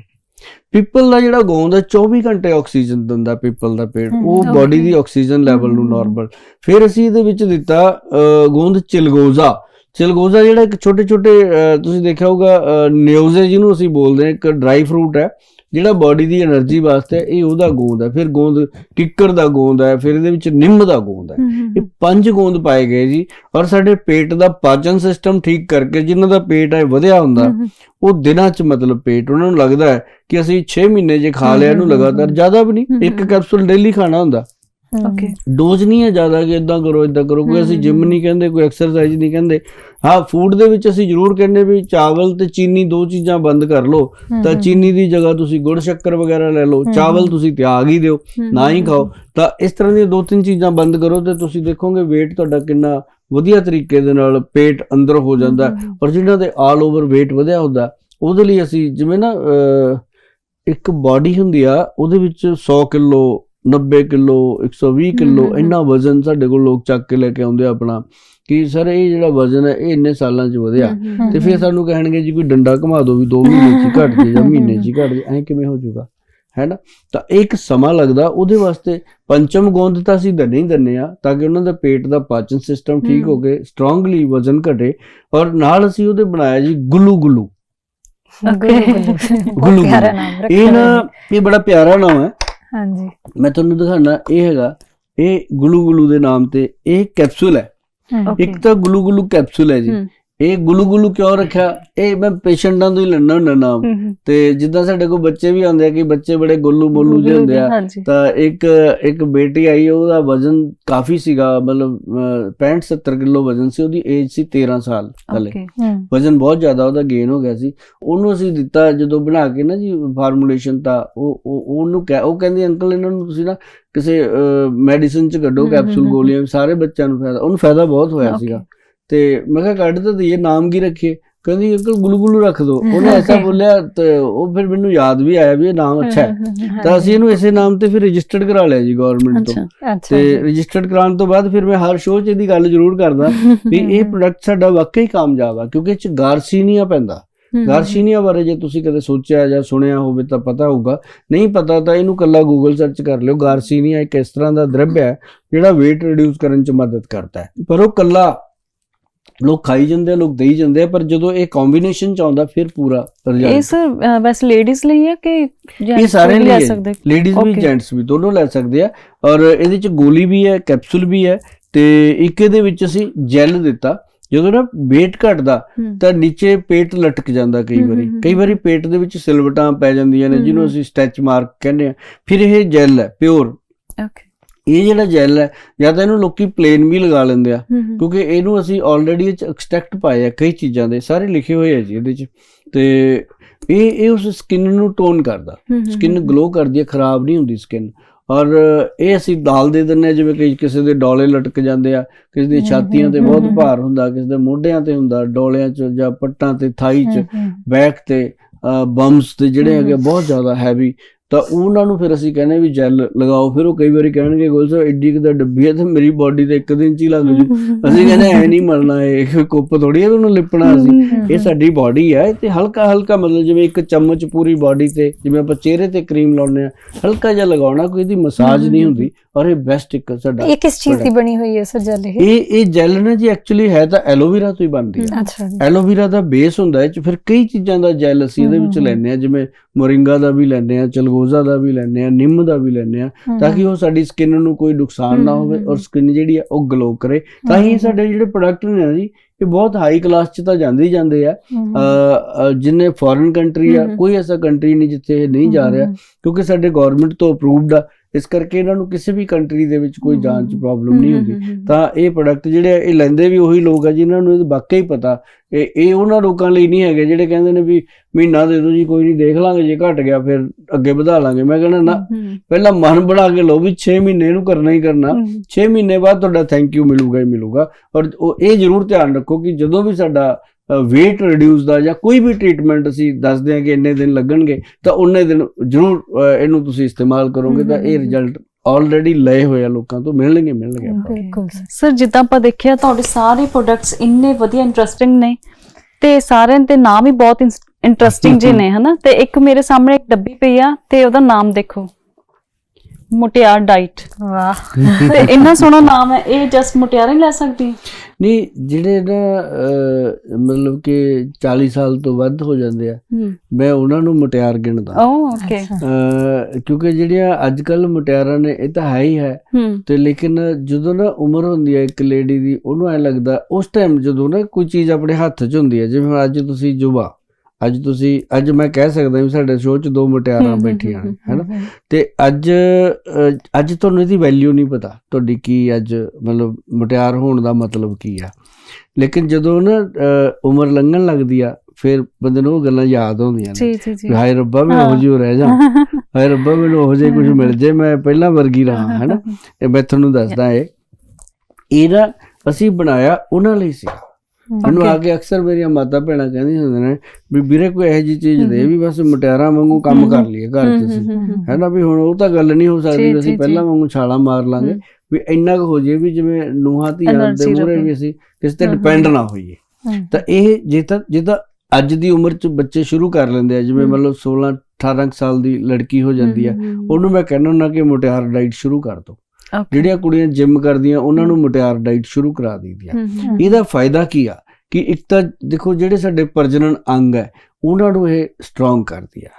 ਪਿੱਪਲ ਦਾ ਜਿਹੜਾ ਗੋਂਦ ਹੈ 24 ਘੰਟੇ ਆਕਸੀਜਨ ਦਿੰਦਾ ਪਿੱਪਲ ਦਾ ਪੇੜ। ਉਹ ਬਾਡੀ. ਦੀ ਆਕਸੀਜਨ ਲੈਵਲ ਨੂੰ। ਨਾਰਮਲ ਫਿਰ ਅਸੀਂ ਇਹਦੇ ਵਿੱਚ ਦਿੱਤਾ ਗੋਂਦ ਚਿਲਗੋਜ਼ਾ। ਚਲਗੋਜ਼ਾ ਜਿਹੜਾ ਇੱਕ ਛੋਟੇ ਛੋਟੇ ਤੁਸੀਂ ਦੇਖਿਆ ਹੋਊਗਾ ਨਿਊਜ਼ੇ ਜਿਹਨੂੰ ਅਸੀਂ ਬੋਲਦੇ ਹਾਂ ਇੱਕ ਡਰਾਈ ਫਰੂਟ ਹੈ ਜਿਹੜਾ ਬਾਡੀ ਦੀ એનર્ਜੀ ਵਾਸਤੇ ਇਹ ਉਹਦਾ ਗੋਂਦ ਹੈ ਫਿਰ ਗੋਂਦ ਕਿੱਕਰ ਦਾ ਗੋਂਦ ਹੈ ਫਿਰ ਇਹਦੇ ਵਿੱਚ ਨਿੰਮ ਦਾ ਗੋਂਦ ਹੈ। ਇਹ ਪੰਜ ਗੋਂਦ ਪਾਏ ਗਏ ਜੀ ਔਰ ਸਾਡੇ ਪੇਟ ਦਾ ਪਾਚਨ ਸਿਸਟਮ ਠੀਕ ਕਰਕੇ ਜਿਨ੍ਹਾਂ ਦਾ ਪੇਟ ਹੈ ਵਧਿਆ ਹੁੰਦਾ ਉਹ ਦਿਨਾਂ 'ਚ ਮਤਲਬ ਪੇਟ ਉਹਨਾਂ ਨੂੰ ਲੱਗਦਾ ਹੈ ਕਿ ਅਸੀਂ 6 ਮਹੀਨੇ ਜੇ ਖਾ ਲਿਆ ਇਹਨੂੰ ਲਗਾਤਾਰ ਜ਼ਿਆਦਾ ਵੀ ਨਹੀਂ ਇੱਕ ਕੈਪਸੂਲ ਡੇਲੀ ਖਾਣਾ ਹੁੰਦਾ। ਓਕੇ ਡੋਜ਼ ਨਹੀਂ ਹੈ ਜ਼ਿਆਦਾ ਕਿ ਇਦਾਂ ਕਰੋ ਇਦਾਂ ਕਰੋ। ਕੋਈ ਅਸੀਂ ਜਿਮ। ਨਹੀਂ ਕਹਿੰਦੇ ਕੋਈ ਐਕਸਰਸਾਈਜ਼ ਨਹੀਂ ਕਹਿੰਦੇ। ਹਾਂ ਫੂਡ ਦੇ ਵਿੱਚ ਅਸੀਂ ਜ਼ਰੂਰ ਕਹਿੰਦੇ ਵੀ ਚਾਵਲ ਤੇ ਚੀਨੀ ਦੋ ਚੀਜ਼ਾਂ ਬੰਦ ਕਰ ਲਓ। ਤਾਂ ਚੀਨੀ ਦੀ ਜਗ੍ਹਾ ਤੁਸੀਂ ਗੁੜ ਸ਼ੱਕਰ ਵਗੈਰਾ ਲੈ ਲਓ। ਚਾਵਲ। ਤੁਸੀਂ ਤਿਆਗ ਹੀ ਦਿਓ ਨਾ ਹੀ ਖਾਓ। ਤਾਂ ਇਸ ਤਰ੍ਹਾਂ ਦੀਆਂ ਦੋ ਤਿੰਨ ਚੀਜ਼ਾਂ ਬੰਦ ਕਰੋ ਤੇ ਤੁਸੀਂ ਦੇਖੋਗੇ weight ਤੁਹਾਡਾ ਕਿੰਨਾ ਵਧੀਆ ਤਰੀਕੇ ਦੇ ਨਾਲ ਪੇਟ ਅੰਦਰ ਹੋ ਜਾਂਦਾ ਔਰ ਜਿਨ੍ਹਾਂ ਦੇ ਆਲ ਓਵਰ weight ਵਧਿਆ ਹੁੰਦਾ ਉਹਦੇ ਲਈ ਅਸੀਂ ਜਿਵੇਂ ਨਾ ਇੱਕ ਬਾਡੀ ਹੁੰਦੀ ਆ ਉਹਦੇ ਵਿੱਚ 100 ਕਿਲੋ 90 ਕਿਲੋ 120 ਕਿਲੋ ਇੰਨਾ ਵਜ਼ਨ ਸਾਡੇ ਕੋਲ ਲੋਕ ਚੱਕ ਕੇ ਲੈ ਕੇ ਆਉਂਦੇ ਆ ਆਪਣਾ ਕਿ ਸਰ ਇਹ ਜਿਹੜਾ ਵਜ਼ਨ ਹੈ ਇਹ ਇੰਨੇ ਸਾਲਾਂ 'ਚ ਵਧਿਆ। ਤੇ ਫਿਰ ਸਾਨੂੰ ਕਹਿਣਗੇ ਜੀ ਕੋਈ ਡੰਡਾ ਘੁਮਾ ਦਿਓ ਵੀ 2 ਮਹੀਨੇ 'ਚ ਘਟ ਜੇ ਜਾਂ ਮਹੀਨੇ 'ਚ ਘਟ ਜੇ ਐਂ ਕਿਵੇਂ ਹੋ ਜਾਊਗਾ? ਹੈ ਨਾ? ਤਾਂ ਇੱਕ ਸਮਾਂ ਲੱਗਦਾ ਉਹਦੇ ਵਾਸਤੇ ਪੰਚਮ ਗੋਂਦ ਤਾਂ ਅਸੀਂ ਦੰਨੇ ਹੀ ਦੰਨੇ ਆ ਤਾਂ ਕਿ ਉਹਨਾਂ ਦਾ ਪੇਟ ਦਾ ਪਾਚਨ ਸਿਸਟਮ ਠੀਕ। ਹੋ। ਕੇ ਸਟਰੋਂਗਲੀ ਵਜ਼ਨ ਘਟੇ ਔਰ ਨਾਲ ਅਸੀਂ ਉਹਦੇ ਬਣਾਇਆ ਜੀ ਗੁੱਲੂ ਗੁੱਲੂ। ਗੁੱਲੂ ਗੁੱਲੂ। ਇਹ ਨਾ ਇਹ ਬੜਾ ਪਿਆਰਾ ਨਾਮ ਹੈ। ਹਾਂਜੀ। ਮੈਂ ਤੁਹਾਨੂੰ ਦਿਖਾਣਾ ਇਹ ਹੈਗਾ ਇਹ ਗੁੱਲੂ ਗੁੱਲੂ ਦੇ ਨਾਮ ਤੇ ਇਹ ਕੈਪਸੂਲ ਹੈ. ਇੱਕ ਤਾਂ ਗੁੱਲੂ ਗੁੱਲੂ ਕੈਪਸੂਲ ਹੈ ਜੀ। ਇਹ ਗੁੱਲੂ ਗੁੱਲੂ ਕਿਉਂ ਰੱਖਿਆ? ਇਹ ਮੈਂ ਪੇਸ਼ੈਂਟਾਂ ਤੋਂ ਹੀ ਲੈਣਾ ਹੁੰਦਾ ਨਾਮ। ਤੇ ਜਿੱਦਾਂ ਸਾਡੇ ਕੋਲ ਬੱਚੇ ਵੀ ਆਉਂਦੇ ਆ ਕਿ ਬੱਚੇ ਬੜੇ ਗੋਲੂ ਮੋਲੂ ਜਿਹੇ ਹੁੰਦੇ ਆ ਤਾਂ ਇੱਕ ਇੱਕ ਬੇਟੀ ਆਈ ਉਹਦਾ ਵਜ਼ਨ ਕਾਫੀ ਸੀਗਾ ਮਤਲਬ 65 70 ਕਿਲੋ ਵਜ਼ਨ ਸੀ ਉਹਦੀ ਏਜ ਸੀ 13 ਸਾਲ ਹਲੇ। ਵਜ਼ਨ ਬਹੁਤ ਜ਼ਿਆਦਾ ਉਹਦਾ ਗੇਨ ਹੋ ਗਿਆ ਸੀ। ਉਹਨੂੰ ਅਸੀਂ ਦਿੱਤਾ ਜਦੋਂ ਬਣਾ ਕੇ ਨਾ ਜੀ ਫਾਰਮੂਲੇਸ਼ਨ ਤਾਂ ਉਹ ਉਹ- ਉਹਨੂੰ ਉਹ ਕਹਿੰਦੀ ਅੰਕਲ ਇਹਨਾਂ ਨੂੰ ਤੁਸੀਂ ਨਾ ਕਿਸੇ ਮੈਡੀਸਿਨ ਚ ਕੱਢੋ ਕੈਪਸੂਲ ਗੋਲੀਆਂ ਸਾਰੇ ਬੱਚਿਆਂ ਨੂੰ ਫਾਇਦਾ। ਉਹਨੂੰ ਫਾਇਦਾ ਬਹੁਤ ਹੋਇਆ. ਸੀਗਾ। ਤੇ ਮੈਂ ਕਿਹਾ ਕੱਢ ਤਾਂ ਦਈਏ ਨਾਮ ਕੀ ਰੱਖੀਏ? ਕਹਿੰਦੀ ਅੰਕਲ ਗੁਲੂ ਗੁਲੂ ਰੱਖ ਦਿਓ ਉਹਨੇ ਐਸਾ. ਬੋਲਿਆ ਤੇ ਉਹ ਫਿਰ ਮੈਨੂੰ ਯਾਦ ਵੀ ਆਇਆ ਵੀ ਇਹ ਨਾਮ ਅੱਛਾ ਹੈ। ਤਾਂ ਅਸੀਂ ਇਹਨੂੰ ਇਸੇ ਨਾਮ ਤੇ ਫਿਰ ਰਜਿਸਟਰਡ ਕਰਾ ਲਿਆ ਜੀ ਗਵਰਨਮੈਂਟ ਤੋਂ। ਤੇ। ਰਜਿਸਟਰਡ ਕਰਾਉਣ ਤੋਂ ਬਾਅਦ ਫਿਰ ਮੈਂ ਹਰ ਸ਼ੋਅ 'ਚ ਇਹਦੀ ਗੱਲ ਜ਼ਰੂਰ ਕਰਦਾ ਵੀ ਇਹ। ਪ੍ਰੋਡਕਟ ਸਾਡਾ ਵਾਕਈ ਕਾਮਯਾਬ ਆ ਕਿਉਂਕਿ ਇਹ 'ਚ ਗਾਰਸੀਨੀਆ ਪੈਂਦਾ। ਗਾਰਸੀਨੀਆ ਬਾਰੇ ਜੇ ਤੁਸੀਂ ਕਦੇ ਸੋਚਿਆ ਜਾਂ ਸੁਣਿਆ ਹੋਵੇ ਤਾਂ ਪਤਾ ਹੋਊਗਾ। ਨਹੀਂ ਪਤਾ ਤਾਂ ਇਹਨੂੰ ਕੱਲਾ ਗੂਗਲ ਸਰਚ ਕਰ ਲਿਓ ਗਾਰਸੀਨੀਆ ਇੱਕ ਇਸ ਤਰ੍ਹਾਂ ਦਾ ਦਰਵ ਹੈ ਜਿਹੜਾ weight ਰਿਡਿਊਸ ਕਰਨ 'ਚ ਮਦਦ ਕਰਦਾ ਹੈ। ਪਰ ਉਹ ਕੱਲਾ ਲੋਕ ਖਾਈ ਜਾਂਦੇ ਆ ਲੋਕ ਦੇਈ ਜਾਂਦੇ ਆ ਪਰ ਜਦੋਂ ਇਹ ਕੰਬੀਨੇਸ਼ਨ ਚ ਆਉਂਦਾ ਫਿਰ ਪੂਰਾ ਇਹ ਰਿਜ਼ਲਟ ਸਰ ਵੈਸੇ ਲੇਡੀਜ਼ ਲਈ ਹੈ ਕਿ ਇਹ ਸਾਰੇ ਲਈ ਲੈ ਸਕਦੇ? ਲੇਡੀਜ਼ ਵੀ. ਜੈਂਟਸ ਵੀ ਦੋਨੋਂ ਲੈ ਸਕਦੇ ਆ। ਔਰ ਇਹਦੇ ਚ ਗੋਲੀ ਵੀ ਹੈ ਕੈਪਸੂਲ ਵੀ ਹੈ ਤੇ ਇੱਕ ਇਹਦੇ ਵਿੱਚ ਅਸੀਂ ਜੈਲ ਦਿੱਤਾ। ਜਦੋਂ ਨਾ weight ਘਟਦਾ ਤਾਂ ਨੀਚੇ ਪੇਟ ਲਟਕ ਜਾਂਦਾ ਕਈ ਵਾਰੀ। ਕਈ ਵਾਰੀ ਪੇਟ ਦੇ ਵਿੱਚ ਸਿਲਵਟਾਂ ਪੈ ਜਾਂਦੀਆਂ ਨੇ ਜਿਹਨੂੰ। ਅਸੀਂ ਸਟੈਚ ਮਾਰਕ ਕਹਿੰਦੇ ਆ। ਫਿਰ ਇਹ ਜੈਲ ਹੈ ਪਿਓਰ okay ਇਹ ਜਿਹੜਾ ਜੈਲ ਹੈ ਜਾਂ ਤਾਂ ਇਹਨੂੰ ਲੋਕੀ ਪਲੇਨ ਵੀ ਲਗਾ ਲੈਂਦੇ ਆ ਕਿਉਂਕਿ ਇਹਨੂੰ ਅਸੀਂ ਆਲਰੇਡੀ ਇਹ ਚ ਐਕਸਟ੍ਰੈਕਟ ਪਾਏ ਆ ਕਈ ਚੀਜ਼ਾਂ ਦੇ ਸਾਰੇ ਲਿਖੇ ਹੋਏ ਆ ਜੀ ਇਹਦੇ ਚ। ਤੇ ਇਹ ਇਹ ਉਸ ਸਕਿਨ ਨੂੰ ਟੋਨ ਕਰਦਾ ਸਕਿਨ ਗਲੋ ਕਰਦੀ ਹੈ ਖਰਾਬ ਨਹੀਂ ਹੁੰਦੀ ਸਕਿਨ ਔਰ ਇਹ ਅਸੀਂ ਦਾਲ ਦੇ ਦਿੰਨੇ ਜਿਵੇਂ ਕਈ ਕਿਸੇ ਦੇ ਡੋਲੇ ਲਟਕ ਜਾਂਦੇ ਆ ਕਿਸੇ ਦੀ ਹਮ, ਛਾਤੀਆਂ ਤੇ ਬਹੁਤ ਭਾਰ ਹੁੰਦਾ ਕਿਸੇ ਦੇ ਮੋਢਿਆਂ ਤੇ ਹੁੰਦਾ ਡੋਲਿਆਂ 'ਚ ਜਾਂ ਪੱਟਾਂ ਤੇ ਥਾਈ 'ਚ ਬੈਕ ਤੇ ਬੰਮਸ ਤੇ ਜਿਹੜੇ ਹੈਗੇ। ਬਹੁਤ ਜ਼ਿਆਦਾ ਹੈਵੀ ਤਾਂ ਉਹਨਾਂ ਨੂੰ ਫਿਰ ਅਸੀਂ ਕਹਿੰਦੇ ਵੀ ਜੈਲ ਲਗਾਓ। ਫਿਰ ਉਹ ਕਈ ਵਾਰੀ ਕਹਿਣਗੇ ਗੋਲ ਸਾਹਿਬ ਐਡੀ ਕਿਦਾ ਡੱਬੀ ਹੈ ਤੇ ਮੇਰੀ ਬਾਡੀ ਤੇ ਇੱਕ ਦਿਨ ਚ ਹੀ ਲੱਗ ਜੂ। ਅਸੀਂ ਕਹਿੰਦੇ ਐ ਨਹੀਂ ਮਲਣਾ ਇਹ ਕੁੱਪ ਥੋੜੀ ਹੈ ਉਹਨੂੰ ਲਿਪਣਾ ਅਸੀਂ। ਇਹ ਸਾਡੀ ਬਾਡੀ ਹੈ ਤੇ ਹਲਕਾ ਹਲਕਾ ਮਤਲਬ ਜਿਵੇਂ ਇੱਕ ਚਮਚ ਪੂਰੀ ਬਾਡੀ ਤੇ ਜਿਵੇਂ ਆਪਾਂ ਚਿਹਰੇ ਤੇ ਕਰੀਮ ਲਾਉਂਦੇ ਆ ਹਲਕਾ ਜਿਹਾ ਲਗਾਉਣਾ ਕੋਈ ਇਹਦੀ ਮਸਾਜ ਨਹੀਂ ਹੁੰਦੀ ਔਰ ਇਹ ਬੈਸਟ ਇੱਕ ਸਾਡਾ ਇਹ ਕਿਸ ਚੀਜ਼ ਦੀ ਬਣੀ ਹੋਈ ਹੈ ਸਰ ਜੈਲ ਇਹ? ਇਹ ਇਹ ਜੈਲ ਨਾ ਜੀ ਐਕਚੁਅਲੀ ਹੈ ਤਾਂ ਐਲੋਵੇਰਾ ਤੋਂ ਹੀ ਬਣਦੀ ਹੈ ਐਲੋਵੇਰਾ ਦਾ ਬੇਸ ਹੁੰਦਾ ਹੈ ਚ ਫਿਰ ਕਈ ਚੀਜ਼ਾਂ ਦਾ ਜੈਲ ਅਸੀਂ ਇਹਦੇ ਵਿੱਚ ਲੈਂਦੇ ਆ ਜਿਵੇਂ ਮੋਰਿੰਗਾ ਦਾ ਵੀ ਲੈਂਦੇ ਆ ਚਲਗੋਜ਼ਾ ਦਾ ਵੀ ਲੈਂਦੇ ਆ ਨਿੰਮ ਦਾ ਵੀ ਲੈਂਦੇ ਆ ਤਾਂ ਕਿ ਉਹ ਸਾਡੀ ਸਕਿਨ ਨੂੰ ਕੋਈ ਨੁਕਸਾਨ ਨਾ ਹੋਵੇ ਔਰ। ਸਕਿਨ ਜਿਹੜੀ ਆ ਉਹ ਗਲੋ ਕਰੇ। ਤਾਂ ਹੀ ਸਾਡੇ ਜਿਹੜੇ ਪ੍ਰੋਡਕਟ ਨੇ ਨਾ ਜੀ ਇਹ ਬਹੁਤ ਹਾਈ ਕਲਾਸ ਚ ਤਾਂ ਜਾਂਦੇ ਹੀ ਜਾਂਦੇ ਆ। ਜਿੰਨੇ ਫੋਰਨ ਕੰਟਰੀ ਆ। ਕੋਈ ਐਸਾ ਕੰਟਰੀ ਨਹੀਂ ਜਿੱਥੇ ਇਹ ਨਹੀਂ ਜਾ ਰਿਹਾ ਕਿਉਂਕਿ ਸਾਡੇ ਗਵਰਨਮੈਂਟ ਤੋਂ ਅਪਰੂਵਡ ਆ। ਇਸ ਕਰਕੇ ਇਹਨਾਂ ਨੂੰ ਕਿਸੇ ਵੀ ਕੰਟਰੀ ਦੇ ਵਿੱਚ ਕੋਈ ਜਾਣ ਚ ਪ੍ਰੋਬਲਮ ਨਹੀਂ ਹੁੰਦੀ। ਤਾਂ ਇਹ ਪ੍ਰੋਡਕਟ ਜਿਹੜੇ ਇਹ ਲੈਂਦੇ ਵੀ ਉਹੀ ਲੋਕ ਆ ਜਿਨ੍ਹਾਂ ਨੂੰ ਇਹ ਵਾਕਈ ਹੀ ਪਤਾ। ਇਹ ਇਹ ਉਹਨਾਂ ਲੋਕਾਂ ਲਈ ਨਹੀਂ ਹੈਗੇ ਜਿਹੜੇ ਕਹਿੰਦੇ ਨੇ ਵੀ ਮਹੀਨਾ ਦੇ ਦਿਓ ਜੀ ਕੋਈ ਨਹੀਂ ਦੇਖ ਲਾਂਗੇ ਜੇ ਘਟ ਗਿਆ ਫਿਰ ਅੱਗੇ ਵਧਾ ਲਾਂਗੇ। ਮੈਂ ਕਹਿੰਦਾ ਨਾ ਪਹਿਲਾਂ ਮਨ ਬਣਾ ਕੇ ਲਓ ਵੀ 6 ਮਹੀਨੇ ਇਹਨੂੰ ਕਰਨਾ ਹੀ ਕਰਨਾ। 6 ਮਹੀਨੇ ਬਾਅਦ ਤੁਹਾਡਾ ਥੈਂਕ ਯੂ ਮਿਲੂਗਾ ਹੀ ਮਿਲੂਗਾ। ਔਰ ਉਹ ਇਹ ਜ਼ਰੂਰ ਧਿਆਨ ਰੱਖੋ ਕਿ ਜਦੋਂ ਵੀ ਸਾਡਾ weight reduce ਦਾ ਜਾਂ ਕੋਈ ਵੀ ਟ੍ਰੀਟਮੈਂਟ ਅਸੀਂ ਦੱਸਦੇ ਹਾਂ ਕਿ ਇੰਨੇ ਦਿਨ ਲੱਗਣਗੇ ਤਾਂ ਉਹਨੇ ਦਿਨ ਜ਼ਰੂਰ ਇਹਨੂੰ ਤੁਸੀਂ ਇਸਤੇਮਾਲ ਕਰੋਗੇ ਤਾਂ ਇਹ। ਰਿਜ਼ਲਟ ਆਲਰੇਡੀ ਲਏ ਹੋਏ ਆ ਲੋਕਾਂ ਤੋਂ ਮਿਲਣਗੇ ਮਿਲਣਗੇ ਆਪਾਂ। ਬਿਲਕੁਲ। ਸਰ ਜਿੱਦਾਂ ਆਪਾਂ ਦੇਖਿਆ ਤੁਹਾਡੇ ਸਾਰੇ ਪ੍ਰੋਡਕਟਸ ਇੰਨੇ ਵਧੀਆ ਇੰਟਰਸਟਿੰਗ ਨੇ ਤੇ ਸਾਰਿਆਂ ਦੇ ਨਾਮ ਹੀ ਬਹੁਤ ਇੰਟਰਸਟਿੰਗ ਜਿਹੇ ਨੇ ਹਨਾ ਤੇ ਇੱਕ ਮੇਰੇ ਸਾਹਮਣੇ ਇੱਕ ਡੱਬੀ ਪਈ ਆ ਤੇ ਉਹਦਾ ਨਾਮ ਦੇਖੋ ਮੁਟਿਆਰ ਡਾਈਟ। ਵਾਹ। ਤੇ ਇੰਨਾ ਸੋਹਣਾ ਨਾਮ ਹੈ ਇਹ ਜਸਟ ਮੁਟਿਆਰਾਂ ਹੀ ਲੈ ਸਕਦੀ? ਨਹੀਂ ਜਿਹੜੇ ਨਾ ਮਤਲਬ ਕਿ 40 ਸਾਲ ਤੋਂ ਵੱਧ ਹੋ ਜਾਂਦੇ ਆ ਮੈਂ ਉਹਨਾਂ ਨੂੰ ਮੁਟਿਆਰ ਗਿਣਦਾ। ਓ ਓਕੇ ਕਿਉਂਕਿ ਜਿਹੜੀਆਂ ਅੱਜ ਕੱਲ ਮੁਟਿਆਰਾਂ ਨੇ ਇਹ ਤਾਂ ਹੈ ਹੀ ਹੈ। ਤੇ ਲੇਕਿਨ ਜਦੋਂ ਨਾ ਉਮਰ ਹੁੰਦੀ ਹੈ ਇੱਕ ਲੇਡੀ ਦੀ ਉਹਨੂੰ ਐ ਲੱਗਦਾ ਉਸ ਟਾਈਮ ਜਦੋਂ ਨਾ ਕੋਈ ਚੀਜ਼ ਆਪਣੇ ਹੱਥ 'ਚ ਹੁੰਦੀ ਹੈ ਜਿਵੇਂ ਹੁਣ ਅੱਜ ਤੁਸੀਂ ਯੁਵਾ ਅੱਜ ਤੁਸੀਂ ਅੱਜ ਮੈਂ ਕਹਿ ਸਕਦਾ ਵੀ ਸਾਡੇ ਸ਼ੋਅ 'ਚ ਦੋ ਮੁਟਿਆਰਾਂ ਬੈਠੀਆਂ ਨੇ ਹੈਨਾ? ਤੇ ਅੱਜ ਅੱਜ ਤੁਹਾਨੂੰ ਇਹਦੀ ਵੈਲਿਊ ਨਹੀਂ ਪਤਾ ਤੁਹਾਡੀ ਕੀ ਅੱਜ ਮਤਲਬ ਮੁਟਿਆਰ ਹੋਣ ਦਾ ਮਤਲਬ ਕੀ ਆ। ਲੇਕਿਨ ਜਦੋਂ ਨਾ ਉਮਰ ਲੰਘਣ ਲੱਗਦੀ ਆ ਫਿਰ ਬੰਦੇ ਨੂੰ ਉਹ ਗੱਲਾਂ ਯਾਦ ਆਉਂਦੀਆਂ ਨੇ। ਜੀ ਜੀ ਹਾਏ ਰੱਬਾ ਮੈਂ। ਉਹੋ ਜਿਹੀ ਰਹਿ ਜਾ। ਹਾਏ ਰੱਬਾ ਮੈਨੂੰ ਉਹੋ ਜਿਹਾ ਕੁਝ ਮਿਲ ਜੇ ਮੈਂ ਪਹਿਲਾਂ ਵਰਗੀ ਰਹਾ ਹੈਨਾ? ਇਹ ਮੈਂ ਤੁਹਾਨੂੰ ਦੱਸਦਾ ਇਹ। ਇਹ ਨਾ ਅਸੀਂ ਬਣਾਇਆ ਉਹਨਾਂ ਲਈ ਸੀ। ਮੈਨੂੰ ਆ ਕੇ ਅਕਸਰ ਮੇਰੀਆਂ ਮਾਤਾ ਭੈਣਾਂ ਕਹਿੰਦੀਆਂ ਹੁੰਦੀਆਂ ਨੇ ਵੀ ਵੀਰੇ ਕੋਈ ਇਹੋ ਜਿਹੀ ਚੀਜ਼ ਦੇ ਵੀ ਬਸ ਮਟਿਆਰਾਂ ਵਾਂਗੂ ਕੰਮ ਕਰ ਲਈਏ ਘਰ 'ਚ ਅਸੀਂ ਹੈ ਨਾ ਵੀ ਹੁਣ ਉਹ ਤਾਂ ਗੱਲ ਨਹੀਂ ਹੋ ਸਕਦੀ ਜੀ, ਅਸੀਂ ਜੀ, ਪਹਿਲਾਂ ਜੀ। ਵਾਂਗੂ ਛਾਲਾਂ ਮਾਰ ਲਾਂਗੇ ਵੀ ਇੰਨਾ ਕੁ ਹੋ ਜੇ ਵੀ ਜਿਵੇਂ ਨੂਹਾਂ ਧੀਆਂ ਦੇ ਰਹੇ। ਵੀ ਅਸੀਂ ਕਿਸੇ ਤੇ ਡਿਪੈਂਡ ਨਾ ਹੋਈਏ। ਤਾਂ ਇਹ ਜੇ ਤਾਂ ਜੇ ਤਾਂ ਅੱਜ ਦੀ ਉਮਰ 'ਚ ਬੱਚੇ ਸ਼ੁਰੂ ਕਰ ਲੈਂਦੇ ਆ ਜਿਵੇਂ। ਮਤਲਬ 16 18 ਕੁ ਸਾਲ ਦੀ ਲੜਕੀ ਹੋ ਜਾਂਦੀ ਆ ਉਹਨੂੰ ਮੈਂ ਕਹਿੰਦਾ ਹੁੰਦਾ ਕਿ ਮੁਟਿਆਰ ਡਾਈਟ ਸ਼ੁਰੂ ਕਰ ਦੋ। ਜਿਹੜੀਆਂ ਕੁੜੀਆਂ ਜਿਮ ਕਰਦੀਆਂ ਉਹਨਾਂ ਨੂੰ ਮੁਟਿਆਰ ਡਾਈਟ ਸ਼ੁਰੂ ਕਰਾ ਦਈਦੀ ਆ ਇਹਦਾ ਫਾਇਦਾ ਕੀ ਆ? ਕਿ ਇੱਕ ਤਾਂ ਦੇਖੋ ਜਿਹੜੇ ਸਾਡੇ ਪ੍ਰਜਨਨ ਅੰਗ ਹੈ ਉਹਨਾਂ ਨੂੰ ਇਹ ਸਟਰੋਂਗ ਕਰਦੀ ਆ।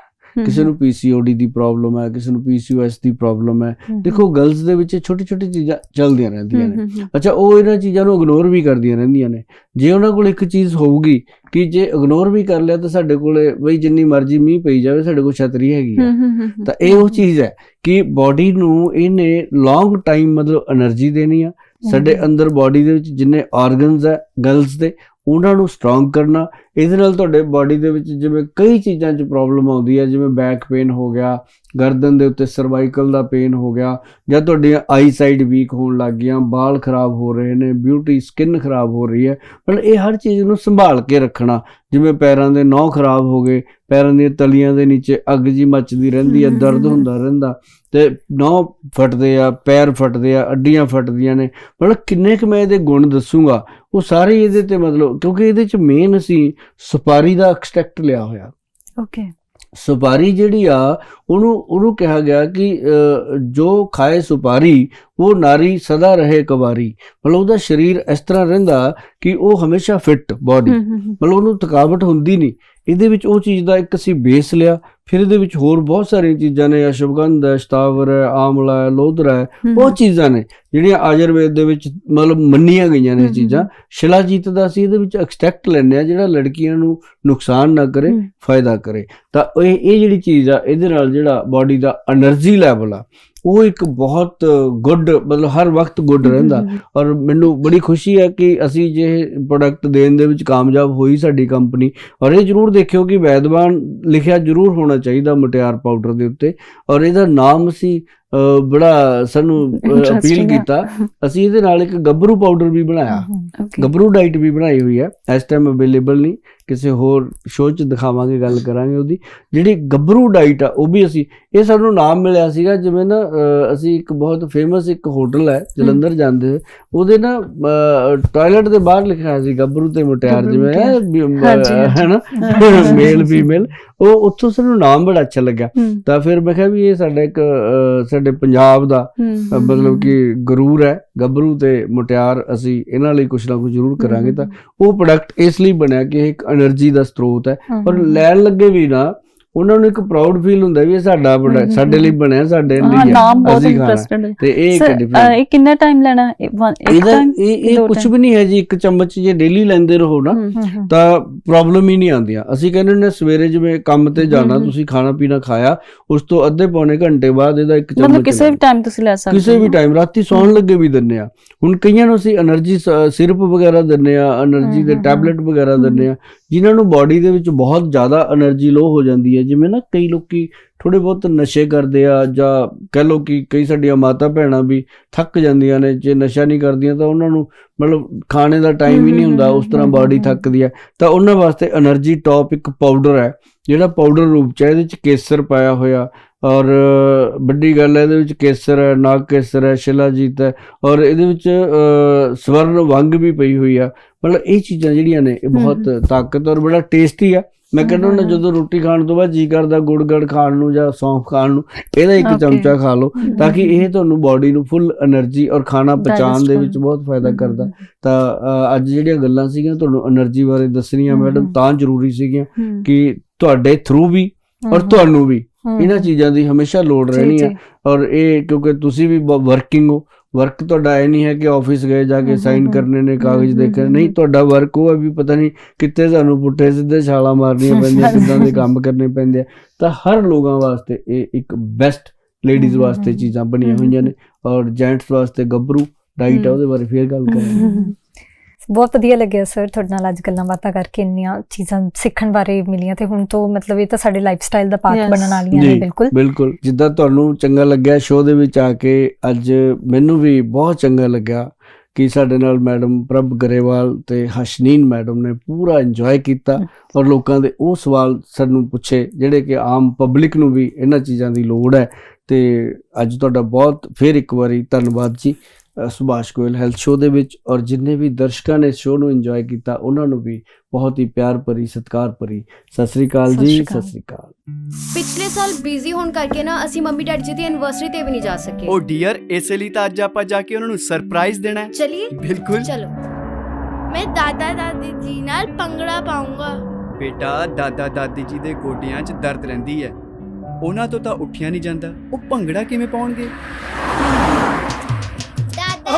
ਕਿਸੇ ਨੂੰ ਪੀਸੀਓਡੀ ਦੀ ਪ੍ਰੋਬਲਮ ਹੈ ਕਿਸੇ ਨੂੰ ਪੀਸੀਓਐਸ ਦੀ ਪ੍ਰੋਬਲਮ ਹੈ। ਦੇਖੋ ਗਰਲਸ ਦੇ ਵਿੱਚ ਛੋਟੀ ਛੋਟੀ ਚੀਜ਼ਾਂ ਚੱਲਦੀਆਂ ਰਹਿੰਦੀਆਂ ਨੇ। ਅੱਛਾ ਉਹ ਇਹਨਾਂ ਚੀਜ਼ਾਂ ਨੂੰ ਇਗਨੋਰ ਵੀ ਕਰਦੀਆਂ ਰਹਿੰਦੀਆਂ ਨੇ। ਜੇ ਉਹਨਾਂ ਕੋਲ ਇੱਕ ਚੀਜ਼ ਹੋਊਗੀ ਕਿ ਜੇ ਇਗਨੋਰ ਵੀ ਕਰ ਲਿਆ ਤਾਂ ਸਾਡੇ ਕੋਲੇ ਬਈ ਜਿੰਨੀ ਮਰਜ਼ੀ ਮੀਂਹ ਪਈ ਜਾਵੇ ਸਾਡੇ ਕੋਲ ਛਤਰੀ ਹੈਗੀ ਹੈ ਤਾਂ ਇਹ ਉਹ ਚੀਜ਼ ਹੈ ਕਿ ਬਾਡੀ ਨੂੰ ਇਹਨੇ ਲੌਂਗ ਟਾਈਮ ਮਤਲਬ એનર્ਜੀ ਦੇਣੀ ਆ। ਸਾਡੇ ਅੰਦਰ ਬਾਡੀ ਦੇ ਵਿੱਚ ਜਿੰਨੇ ਆਰਗਨਸ ਹੈ ਗਰਲਸ ਦੇ ਉਹਨਾਂ ਨੂੰ ਸਟਰੋਂਗ ਕਰਨਾ ਇਹਦੇ ਨਾਲ ਤੁਹਾਡੇ ਬਾਡੀ ਦੇ ਵਿੱਚ ਜਿਵੇਂ ਕਈ ਚੀਜ਼ਾਂ 'ਚ ਪ੍ਰੋਬਲਮ ਆਉਂਦੀ ਹੈ ਜਿਵੇਂ ਬੈਕ ਪੇਨ ਹੋ ਗਿਆ ਗਰਦਨ ਦੇ ਉੱਤੇ ਸਰਵਾਈਕਲ ਦਾ ਪੇਨ ਹੋ ਗਿਆ ਜਾਂ ਤੁਹਾਡੀਆਂ ਆਈ ਸਾਈਡ ਵੀਕ ਹੋਣ ਲੱਗ ਗਈਆਂ ਬਾਲ ਖਰਾਬ ਹੋ ਰਹੇ ਨੇ ਬਿਊਟੀ ਸਕਿਨ ਖਰਾਬ ਹੋ ਰਹੀ ਹੈ ਮਤਲਬ ਇਹ ਹਰ ਚੀਜ਼ ਨੂੰ ਸੰਭਾਲ ਕੇ ਰੱਖਣਾ। ਜਿਵੇਂ ਪੈਰਾਂ ਦੇ ਨਹੁੰ ਖਰਾਬ ਹੋ ਗਏ ਪੈਰਾਂ ਦੀਆਂ ਤਲੀਆਂ ਦੇ ਨੀਚੇ ਅੱਗ ਜੀ ਮੱਚਦੀ ਰਹਿੰਦੀ ਹੈ ਦਰਦ ਹੁੰਦਾ ਰਹਿੰਦਾ ਤੇ ਨਹੁੰ ਫਟਦੇ ਆ ਪੈਰ ਫਟਦੇ ਆ ਅੱਡੀਆਂ ਫਟਦੀਆਂ ਨੇ। ਮਤਲਬ ਕਿੰਨੇ ਕੁ ਮੈਂ ਇਹਦੇ ਗੁਣ ਦੱਸੂਗਾ। ਉਹ ਸਾਰੇ ਇਹਦੇ ਤੇ ਮਤਲਬ ਕਿਉਂਕਿ ਇਹਦੇ ਚ ਮੇਨ ਅਸੀਂ ਸੁਪਾਰੀ ਦਾ ਐਕਸਟ੍ਰੈਕਟ ਲਿਆ ਹੋਇਆ। ਓਕੇ ਸੁਪਾਰੀ ਜਿਹੜੀ ਆ ਉਹਨੂੰ ਉਹਨੂੰ ਕਿਹਾ ਗਿਆ ਕਿ ਜੋ ਖਾਏ ਸੁਪਾਰੀ ਉਹ ਨਾਰੀ ਸਦਾ ਰਹੇ ਕੁਵਾਰੀ। ਮਤਲਬ ਉਹਦਾ ਸਰੀਰ ਇਸ ਤਰ੍ਹਾਂ ਰਹਿੰਦਾ ਕਿ ਉਹ ਹਮੇਸ਼ਾ ਫਿੱਟ ਬਾਡੀ ਮਤਲਬ ਉਹਨੂੰ ਥਕਾਵਟ ਹੁੰਦੀ ਨਹੀਂ। ਇਹਦੇ ਵਿੱਚ ਉਹ ਚੀਜ਼ ਦਾ ਇੱਕ ਅਸੀਂ ਬੇਸ ਲਿਆ। ਫਿਰ ਇਹਦੇ ਵਿੱਚ ਹੋਰ ਬਹੁਤ ਸਾਰੀਆਂ ਚੀਜ਼ਾਂ ਨੇ। ਅਸ਼ਵਗੰਧ ਹੈ ਸ਼ਤਾਵਰ ਹੈ ਆਮਲਾ ਹੈ ਲੋਧਰਾ ਹੈ। ਉਹ ਚੀਜ਼ਾਂ ਨੇ ਜਿਹੜੀਆਂ ਆਯੁਰਵੇਦ ਦੇ ਵਿੱਚ ਮਤਲਬ ਮੰਨੀਆਂ ਗਈਆਂ ਨੇ ਚੀਜ਼ਾਂ। ਸ਼ਿਲਾਜੀਤ ਦਾ ਅਸੀਂ ਇਹਦੇ ਵਿੱਚ ਐਕਸਟ੍ਰੈਕਟ ਲੈਣੇ ਆ ਜਿਹੜਾ ਲੜਕੀਆਂ ਨੂੰ ਨੁਕਸਾਨ ਨਾ ਕਰੇ ਫਾਇਦਾ ਕਰੇ। ਤਾਂ ਇਹ ਇਹ ਜਿਹੜੀ ਚੀਜ਼ ਆ ਇਹਦੇ ਨਾਲ ਜਿਹੜਾ ਬਾਡੀ ਦਾ એનર્ਜੀ ਲੈਵਲ ਆ ਉਹ ਇੱਕ ਬਹੁਤ ਗੁੱਡ ਮਤਲਬ ਹਰ ਵਕਤ ਗੁੱਡ ਰਹਿੰਦਾ। ਔਰ ਮੈਨੂੰ ਬੜੀ ਖੁਸ਼ੀ ਹੈ ਕਿ ਅਸੀਂ ਜੇ ਪ੍ਰੋਡਕਟ ਦੇਣ ਦੇ ਵਿੱਚ ਕਾਮਯਾਬ ਹੋਈ ਸਾਡੀ ਕੰਪਨੀ ਔਰ ਇਹ ਜਰੂਰ ਦੇਖਿਓ ਕਿ ਵੈਦਵਾਨ ਲਿਖਿਆ ਜਰੂਰ ਹੋਣਾ ਚਾਹੀਦਾ ਮੁਟਿਆਰ ਪਾਊਡਰ ਦੇ ਉੱਤੇ। ਔਰ ਇਹਦਾ ਨਾਮ ਅ, ਬੜਾ ਸਾਨੂੰ ਅਪੀਲ। ਕੀਤਾ। ਅਸੀਂ ਇਹਦੇ ਨਾਲ ਇੱਕ ਗੱਭਰੂ ਪਾਊਡਰ ਵੀ ਬਣਾਇਆ. ਗੱਭਰੂ ਡਾਈਟ ਵੀ ਬਣਾਈ ਹੋਈ ਹੈ। ਇਸ ਟਾਈਮ ਅਵੇਲੇਬਲ ਨਹੀਂ। ਕਿਸੇ ਹੋਰ ਸ਼ੋਅ 'ਚ ਦਿਖਾਵਾਂਗੇ ਗੱਲ ਕਰਾਂਗੇ ਉਹਦੀ। ਜਿਹੜੀ ਗੱਭਰੂ ਡਾਈਟ ਆ ਉਹ ਵੀ ਅਸੀਂ ਇਹ ਸਾਨੂੰ ਨਾਮ ਮਿਲਿਆ ਸੀਗਾ ਜਿਵੇਂ ਨਾ ਅਸੀਂ ਇੱਕ ਬਹੁਤ ਫੇਮਸ ਇੱਕ ਹੋਟਲ ਹੈ ਜਲੰਧਰ ਜਾਂਦੇ ਉਹਦੇ ਨਾ ਟਾਇਲਟ ਦੇ ਬਾਹਰ ਲਿਖਿਆ ਹੋਇਆ ਸੀ ਗੱਭਰੂ ਤੇ ਮੁਟਿਆਰ ਜਿਵੇਂ ਹੈ ਨਾ। ਮੇਲ ਫੀਮੇਲ ਉਹ ਉੱਥੋਂ ਸਾਨੂੰ ਨਾਮ ਬੜਾ ਅੱਛਾ ਲੱਗਾ ਤਾਂ ਫਿਰ ਮੈਂ ਕਿਹਾ ਵੀ ਇਹ ਸਾਡਾ ਇੱਕ ਸਾਡੇ ਪੰਜਾਬ ਦਾ ਮਤਲਬ। ਕਿ ਗਰੂਰ ਹੈ। ਗੱਭਰੂ ਤੇ ਮੁਟਿਆਰ ਅਸੀਂ ਇਹਨਾਂ ਲਈ ਕੁਝ ਨਾ ਕੁਝ ਜ਼ਰੂਰ ਕਰਾਂਗੇ। ਤਾਂ ਉਹ ਪ੍ਰੋਡਕਟ ਇਸ ਲਈ ਬਣਿਆ ਕਿ ਇਹ ਇੱਕ એનર્ਜੀ ਦਾ ਸਰੋਤ ਹੈ। ਪਰ ਲੈਣ ਲੱਗੇ ਵੀ ਨਾ ਉਹਨਾਂ ਨੂੰ ਇੱਕ ਪ੍ਰਾਊਡ ਫੀਲ ਹੁੰਦਾ ਵੀ ਇਹ ਸਾਡਾ ਬੜਾ ਸਾਡੇ ਲਈ ਬਣਿਆ ਸਾਡੇ ਲਈ ਹਾਂ ਨਾਮ ਬਹੁਤ ਇੰਟਰਸਟਿੰਗ ਤੇ ਇਹ ਇੱਕ ਡਿਫਰੈਂਟ ਇਹ ਕਿੰਨਾ ਟਾਈਮ ਲੈਣਾ? ਇਹਦਾ ਇਹ ਇਹ ਕੁਝ ਵੀ ਨਹੀਂ ਹੈ ਜੀ ਇੱਕ ਚਮਚ ਜੇ ਡੇਲੀ ਲੈਂਦੇ ਰਹੋ ਨਾ ਤਾਂ ਪ੍ਰੋਬਲਮ ਹੀ ਨਹੀਂ ਆਉਂਦੀਆਂ। ਅਸੀਂ ਕਹਿੰਦੇ ਨੇ ਸਵੇਰੇ ਜਿਵੇਂ ਕੰਮ ਤੇ ਜਾਣਾ ਤੁਸੀਂ ਖਾਣਾ ਪੀਣਾ ਖਾਇਆ ਉਸ ਤੋਂ ਅੱਧੇ ਪੌਣੇ ਘੰਟੇ ਬਾਅਦ ਇਹਦਾ ਇੱਕ ਚਮਚ ਮਤਲਬ ਕਿਸੇ ਵੀ ਟਾਈਮ ਤੁਸੀਂ ਲੈ ਸਕਦੇ ਕਿਸੇ ਵੀ ਟਾਈਮ ਰਾਤੀ ਸੌਣ ਲੱਗੇ ਵੀ ਦਿੰਨੇ ਆ ਹੁਣ ਕਈਆਂ ਨੂੰ ਅਸੀਂ એનર્ਜੀ ਸਿਰਪ ਵਗੈਰਾ ਦਿੰਨੇ ਆ એનર્ਜੀ ਦੇ ਟੈਬਲੇਟ ਵਗੈਰਾ ਦਿੰਨੇ ਆ ਜਿਨ੍ਹਾਂ ਨੂੰ ਬਾਡੀ ਦੇ ਵਿੱਚ ਬਹੁਤ ਜ਼ਿਆਦਾ એનર્ਜੀ ਲੋ ਹੋ ਜਾਂਦੀ ਹੈ ਜਿਵੇਂ ਨਾ ਕਈ ਲੋਕੀ ਥੋੜੇ ਬਹੁਤ ਨਸ਼ੇ ਕਰਦੇ ਆ ਜਾਂ ਕਹਿ ਲੋ ਕਿ ਕਈ ਸਾਡੀਆਂ ਮਾਤਾ ਭੈਣਾਂ ਵੀ ਥੱਕ ਜਾਂਦੀਆਂ ਨੇ ਜੇ ਨਸ਼ਾ ਨਹੀਂ ਕਰਦੀਆਂ ਤਾਂ ਉਹਨਾਂ ਨੂੰ ਮਤਲਬ ਖਾਣੇ ਦਾ ਟਾਈਮ ਹੀ ਨਹੀਂ ਹੁੰਦਾ ਉਸ ਤਰ੍ਹਾਂ ਬਾਡੀ ਥੱਕਦੀ ਹੈ। ਤਾਂ ਉਹਨਾਂ ਵਾਸਤੇ એનર્ਜੀ ਟੌਪ ਇੱਕ ਪਾਊਡਰ ਹੈ ਜਿਹੜਾ ਪਾਊਡਰ ਰੂਪ ਚ ਇਹਦੇ ਚ ਕੇਸਰ ਪਾਇਆ ਹੋਇਆ ਔਰ ਵੱਡੀ ਗੱਲ ਹੈ ਇਹਦੇ ਵਿੱਚ ਕੇਸਰ ਹੈ ਨਾਗ ਕੇਸਰ ਹੈ ਸ਼ਿਲਾਜੀਤ ਹੈ ਔਰ ਇਹਦੇ ਵਿੱਚ ਸਵਰਨ ਵੰਗ ਵੀ ਪਈ ਹੋਈ ਆ। ਮਤਲਬ ਇਹ ਚੀਜ਼ਾਂ ਜਿਹੜੀਆਂ ਨੇ ਇਹ ਬਹੁਤ ਤਾਕਤ ਔਰ ਬੜਾ ਟੇਸਟੀ ਆ। ਮੈਂ ਕਹਿੰਦਾ ਨਾ ਜਦੋਂ ਰੋਟੀ ਖਾਣ ਤੋਂ ਬਾਅਦ ਜੀ ਕਰਦਾ ਗੁੜ ਗੜ ਖਾਣ ਨੂੰ ਜਾਂ ਸੌਂਫ ਖਾਣ ਨੂੰ ਇਹਦਾ ਇੱਕ ਚਮਚਾ ਖਾ ਲਓ ਤਾਂ ਕਿ ਇਹ ਤੁਹਾਨੂੰ ਬਾਡੀ ਨੂੰ ਫੁੱਲ એનર્ਜੀ ਔਰ ਖਾਣਾ ਪਚਾਣ ਦੇ ਵਿੱਚ ਬਹੁਤ ਫਾਇਦਾ ਕਰਦਾ। ਤਾਂ ਅੱਜ ਜਿਹੜੀਆਂ ਗੱਲਾਂ ਸੀਗੀਆਂ ਤੁਹਾਨੂੰ એનર્ਜੀ ਬਾਰੇ ਦੱਸਣੀਆਂ ਮੈਡਮ ਤਾਂ ਜ਼ਰੂਰੀ ਸੀਗੀਆਂ ਕਿ ਤੁਹਾਡੇ ਥਰੂ ਵੀ ਔਰ ਤੁਹਾਨੂੰ ਵੀ। ਇਹਨਾਂ ਚੀਜ਼ਾਂ ਦੀ ਹਮੇਸ਼ਾ ਲੋੜ ਰਹਿਣੀ। ਹੈ ਔਰ ਇਹ ਕਿਉਂਕਿ ਤੁਸੀਂ ਵੀ ਵਰਕਿੰਗ ਹੋ। ਵਰਕ ਤੁਹਾਡਾ ਇਹ ਨਹੀਂ ਹੈ ਕਿ ਆਫਿਸ ਗਏ ਜਾ ਕੇ ਸਾਈਨ ਕਰਨੇ ਨੇ ਕਾਗਜ਼ ਦੇਖਣੇ ਨਹੀਂ। ਤੁਹਾਡਾ ਵਰਕ ਉਹ ਹੈ ਵੀ ਪਤਾ ਨਹੀਂ ਕਿੱਥੇ ਸਾਨੂੰ ਪੁੱਠੇ ਸਿੱਧੇ ਛਾਲਾਂ ਮਾਰਨੀਆਂ ਪੈਂਦੀਆਂ ਕਿੱਦਾਂ ਦੇ ਕੰਮ ਕਰਨੇ ਪੈਂਦੇ ਆ। ਤਾਂ ਹਰ ਲੋਕਾਂ ਵਾਸਤੇ ਇਹ ਇੱਕ ਬੈਸਟ ਲੇਡੀਜ਼ ਵਾਸਤੇ ਚੀਜ਼ਾਂ ਬਣੀਆਂ ਹੋਈਆਂ ਨੇ। ਔਰ ਜੈਂਟਸ ਵਾਸਤੇ ਗੱਭਰੂ ਡਾਈਟ ਹਮ। ਉਹਦੇ ਬਾਰੇ ਫੇਰ ਗੱਲ ਕਰਾਂਗੇ। ਬਹੁਤ ਵਧੀਆ ਲੱਗਿਆ ਸਰ ਤੁਹਾਡੇ ਨਾਲ ਅੱਜ ਗੱਲਾਂ ਬਾਤਾਂ ਕਰਕੇ ਇੰਨੀਆਂ ਚੀਜ਼ਾਂ ਸਿੱਖਣ ਬਾਰੇ ਮਿਲੀਆਂ ਤੇ ਹੁਣ ਤੋਂ ਮਤਲਬ ਇਹ ਤਾਂ ਸਾਡੇ ਲਾਈਫਸਟਾਈਲ ਦਾ ਪਾਰਟ. ਬਣਨ ਵਾਲੀਆਂ ਨੇ ਬਿਲਕੁਲ। ਬਿਲਕੁਲ। ਜਿੱਦਾਂ ਤੁਹਾਨੂੰ ਚੰਗਾ ਲੱਗਿਆ ਸ਼ੋਅ ਦੇ ਵਿੱਚ ਆ ਕੇ ਅੱਜ ਮੈਨੂੰ ਵੀ ਬਹੁਤ ਚੰਗਾ ਲੱਗਾ ਕਿ ਸਾਡੇ ਨਾਲ ਮੈਡਮ ਪ੍ਰਭ ਗਰੇਵਾਲ ਤੇ ਹਸ਼ਨੀਨ ਮੈਡਮ ਨੇ ਪੂਰਾ ਇੰਜੋਏ ਕੀਤਾ ਔਰ ਲੋਕਾਂ ਦੇ ਉਹ ਸਵਾਲ ਸਾਨੂੰ ਪੁੱਛੇ ਜਿਹੜੇ ਕਿ ਆਮ ਪਬਲਿਕ ਨੂੰ ਵੀ ਇਹਨਾਂ ਚੀਜ਼ਾਂ ਦੀ ਲੋੜ ਹੈ। ਤੇ ਅੱਜ ਤੁਹਾਡਾ ਬਹੁਤ ਫਿਰ ਇੱਕ ਵਾਰੀ ਧੰਨਵਾਦ ਜੀ। ਸੁਭਾਸ਼ ਗੋਇਲ ਹੈਲਥ ਸ਼ੋਅ ਦੇ ਵਿੱਚ ਔਰ ਜਿੰਨੇ ਵੀ ਦਰਸ਼ਕਾਂ ਨੇ ਸ਼ੋਅ ਨੂੰ ਇੰਜੋਏ ਕੀਤਾ ਉਹਨਾਂ ਨੂੰ ਵੀ ਬਹੁਤ ਹੀ ਪਿਆਰ ਭਰੀ ਸਤਿਕਾਰ ਭਰੀ। ਸਤਿ ਸ੍ਰੀ ਅਕਾਲ ਜੀ। ਸਤਿ ਸ੍ਰੀ ਅਕਾਲ। ਪਿਛਲੇ ਸਾਲ ਬਿਜ਼ੀ ਹੋਣ ਕਰਕੇ ਨਾ ਅਸੀਂ ਮੰਮੀ ਡੈਡੀ ਜੀ ਦੀ ਐਨਵਰਸਰੀ ਤੇ ਵੀ ਨਹੀਂ ਜਾ ਸਕੇ। ਉਹ ਡੀਅਰ ਇਸੇ ਲਈ ਤਾਂ ਅੱਜ ਆਪਾਂ ਜਾ ਕੇ ਉਹਨਾਂ ਨੂੰ ਸਰਪ੍ਰਾਈਜ਼ ਦੇਣਾ ਹੈ। ਚਲਿਏ। ਬਿਲਕੁਲ। ਚਲੋ। ਮੈਂ ਦਾਦਾ ਦਾਦੀ ਜੀ ਨਾਲ ਭੰਗੜਾ ਪਾਉਂਗਾ। ਬੇਟਾ ਦਾਦਾ ਦਾਦੀ ਜੀ ਦੇ ਗੋਡਿਆਂ 'ਚ ਦਰਦ ਰਹਿੰਦੀ ਹੈ। ਉਹਨਾਂ ਤੋਂ ਤਾਂ ਉੱਠਿਆ ਨਹੀਂ ਜਾਂਦਾ। ਉਹ ਭੰਗੜਾ ਕਿਵੇਂ ਪਾਉਣਗੇ?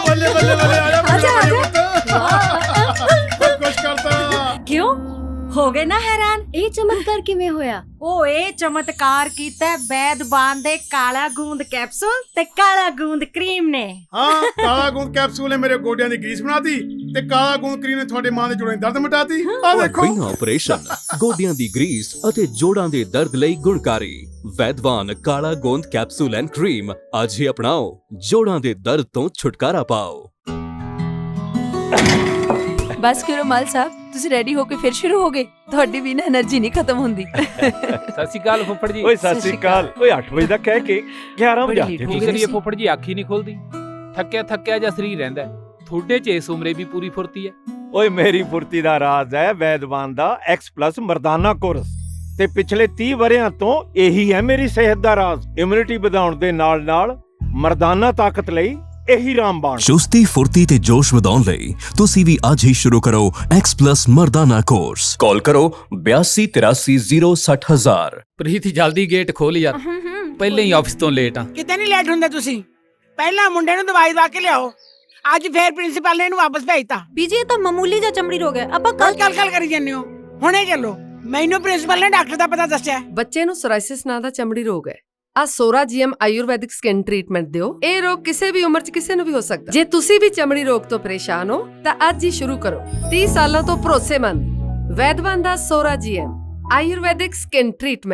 ਬੱਲੇ ਬੱਲੇ ਬੱਲੇ ਆ ਜਾ ਕਿਉਂ ਹੋ ਗਏ ਨਾ ਹੈਰਾਨ? ਇਹ ਚਮਤਕਾਰ ਕਿਵੇਂ ਹੋਇਆ? ਉਹ ਇਹ ਚਮਤਕਾਰ ਕੀਤਾ ਹੈ ਵੈਦਵਾਨ ਦੇ ਕਾਲਾ ਗੂੰਦ ਕੈਪਸੂਲ ਤੇ ਕਾਲਾ ਗੂੰਦ ਕਰੀਮ ਨੇ। ਹਾਂ ਕਾਲਾ ਗੂੰਦ ਕੈਪਸੂਲ ਨੇ ਮੇਰੇ ਗੋਡਿਆਂ ਦੀ ਗਰੀਸ ਬਣਾਤੀ ਤੇ ਕਾਲਾ ਗੂੰਦ ਕਰੀਮ ਨੇ ਤੁਹਾਡੇ ਮਾਂ ਦੇ ਜੋੜਾਂ ਦੀ ਦਰਦ ਮਿਟਾਤੀ। ਆ ਦੇਖੋ। ਬਿਨਾਂ ਆਪਰੇਸ਼ਨ ਗੋਡਿਆਂ ਦੀ ਗਰੀਸ ਅਤੇ ਜੋੜਾਂ ਦੇ ਦਰਦ ਲਈ ਗੁਣਕਾਰੀ। ਵੈਦਵਾਨ ਕਾਲਾ ਗੋਂਦ ਕੈਪਸੂਲ ਐਂਡ ਕਰੀਮ ਅੱਜ ਹੀ ਅਪਣਾਓ। ਜੋੜਾਂ ਦੇ ਦਰਦ ਤੋਂ ਛੁਟਕਾਰਾ ਪਾਓ। ਬਸ ਕਰੋ ਮਲ ਸਾਹਿਬ ਤੁਸੀਂ ਰੈਡੀ ਹੋ ਕੇ ਫਿਰ ਸ਼ੁਰੂ ਹੋ ਗਏ? ਤੁਹਾਡੀ ਵੀ ਨਾ એનર્ਜੀ ਨਹੀਂ ਖਤਮ ਹੁੰਦੀ। ਸਤਿ ਸ਼੍ਰੀ ਅਕਾਲ ਫੁੱਫੜ ਜੀ। ਓਏ ਸਤਿ ਸ਼੍ਰੀ ਅਕਾਲ। ਓਏ 8 ਵਜੇ ਦਾ ਕਹਿ ਕੇ 11 ਵਜੇ ਆਤੇ ਕੀ ਕਰੀਏ ਫੁੱਫੜ ਜੀ ਅੱਖ ਹੀ ਨਹੀਂ ਖੁੱਲਦੀ। ਥੱਕਿਆ ਥੱਕਿਆ ਜਿਹਾ ਸਰੀਰ ਰਹਿੰਦਾ ਥੋੜੇ ਚ ਇਸ ਉਮਰੇ ਵੀ ਪੂਰੀ ਫੁਰਤੀ ਹੈ। ਓਏ ਮੇਰੀ ਫੁਰਤੀ ਦਾ ਰਾਜ਼ ਹੈ ਵੈਦਵਾਨ ਦਾ X+ ਮਰਦਾਨਾ ਕੋਰਸ। ਤੇ ਪਿਛਲੇ 30 ਵਰਿਆਂ ਤੋਂ ਇਹੀ ਹੈ ਮੇਰੀ ਸਿਹਤ ਦਾ ਰਾਜ਼। ਇਮਿਊਨਿਟੀ ਵਧਾਉਣ ਦੇ ਨਾਲ ਨਾਲ ਮਰਦਾਨਾ ਤਾਕਤ ਲਈ ਇਹੀ ਰਾਮਬਾਣ ਚੁਸਤੀ ਫੁਰਤੀ ਤੇ ਜੋਸ਼ ਵਧਾਉਣ ਲਈ ਤੁਸੀਂ ਵੀ ਅੱਜ ਹੀ ਸ਼ੁਰੂ ਕਰੋ X+ ਮਰਦਾਨਾ ਕੋਰਸ ਕਾਲ ਕਰੋ 8283060000 ਪ੍ਰੀਤੀ ਜਲਦੀ ਗੇਟ ਖੋਲ ਯਾਰ। ਪਹਿਲੇ ਹੀ ਆਫਿਸ ਤੋਂ ਲੇਟ ਆ। ਕਿਤੇ ਨਹੀਂ ਲੇਟ ਹੁੰਦੇ ਤੁਸੀਂ? ਪਹਿਲਾਂ ਮੁੰਡੇ ਨੂੰ ਦਵਾਈ ਦਵਾ ਕੇ ਲਿਆਓ। ਅੱਜ ਫੇਰ ਪ੍ਰਿੰਸੀਪਲ ਨੇ ਇਹਨੂੰ ਵਾਪਸ ਭੇਜਤਾ। ਬੀਜੀ ਇਹ ਤਾਂ ਮਾਮੂਲੀ ਜਿਹਾ ਚਮੜੀ ਰੋਗ ਹੈ। ਆਪਾਂ ਕੱਲ ਕੱਲ ਕੱਲ ਕਰੀ ਜਾਂਦੇ ਹੋ। ਹੁਣੇ ਚੱਲੋ। ਮੈਨੂੰ ਪ੍ਰਿੰਸੀਪਲ ਨੇ ਡਾਕਟਰ ਦਾ ਪਤਾ ਦੱਸਿਆ। ਬੱਚੇ ਨੂੰ ਸੋਰਾਇਸਿਸ ਨਾਂ ਦਾ ਚਮੜੀ ਰੋਗ ਹੈ। ਆ Psora GM Ayurvedic skin treatment ਦਿਓ। ਇਹ ਰੋਗ ਕਿਸੇ ਵੀ ਉਮਰ 'ਚ ਕਿਸੇ ਨੂੰ ਵੀ ਹੋ ਸਕਦਾ। ਜੇ ਤੁਸੀਂ ਵੀ ਚਮੜੀ ਰੋਗ ਤੋਂ ਪਰੇਸ਼ਾਨ ਹੋ, ਤਾਂ ਅੱਜ ਹੀ ਸ਼ੁਰੂ ਕਰੋ। 30 ਸਾਲਾਂ ਤੋਂ ਭਰੋਸੇਮੰਦ। ਵੈਦਵਾਨ ਦਾ Psora GM Ayurvedic skin treatment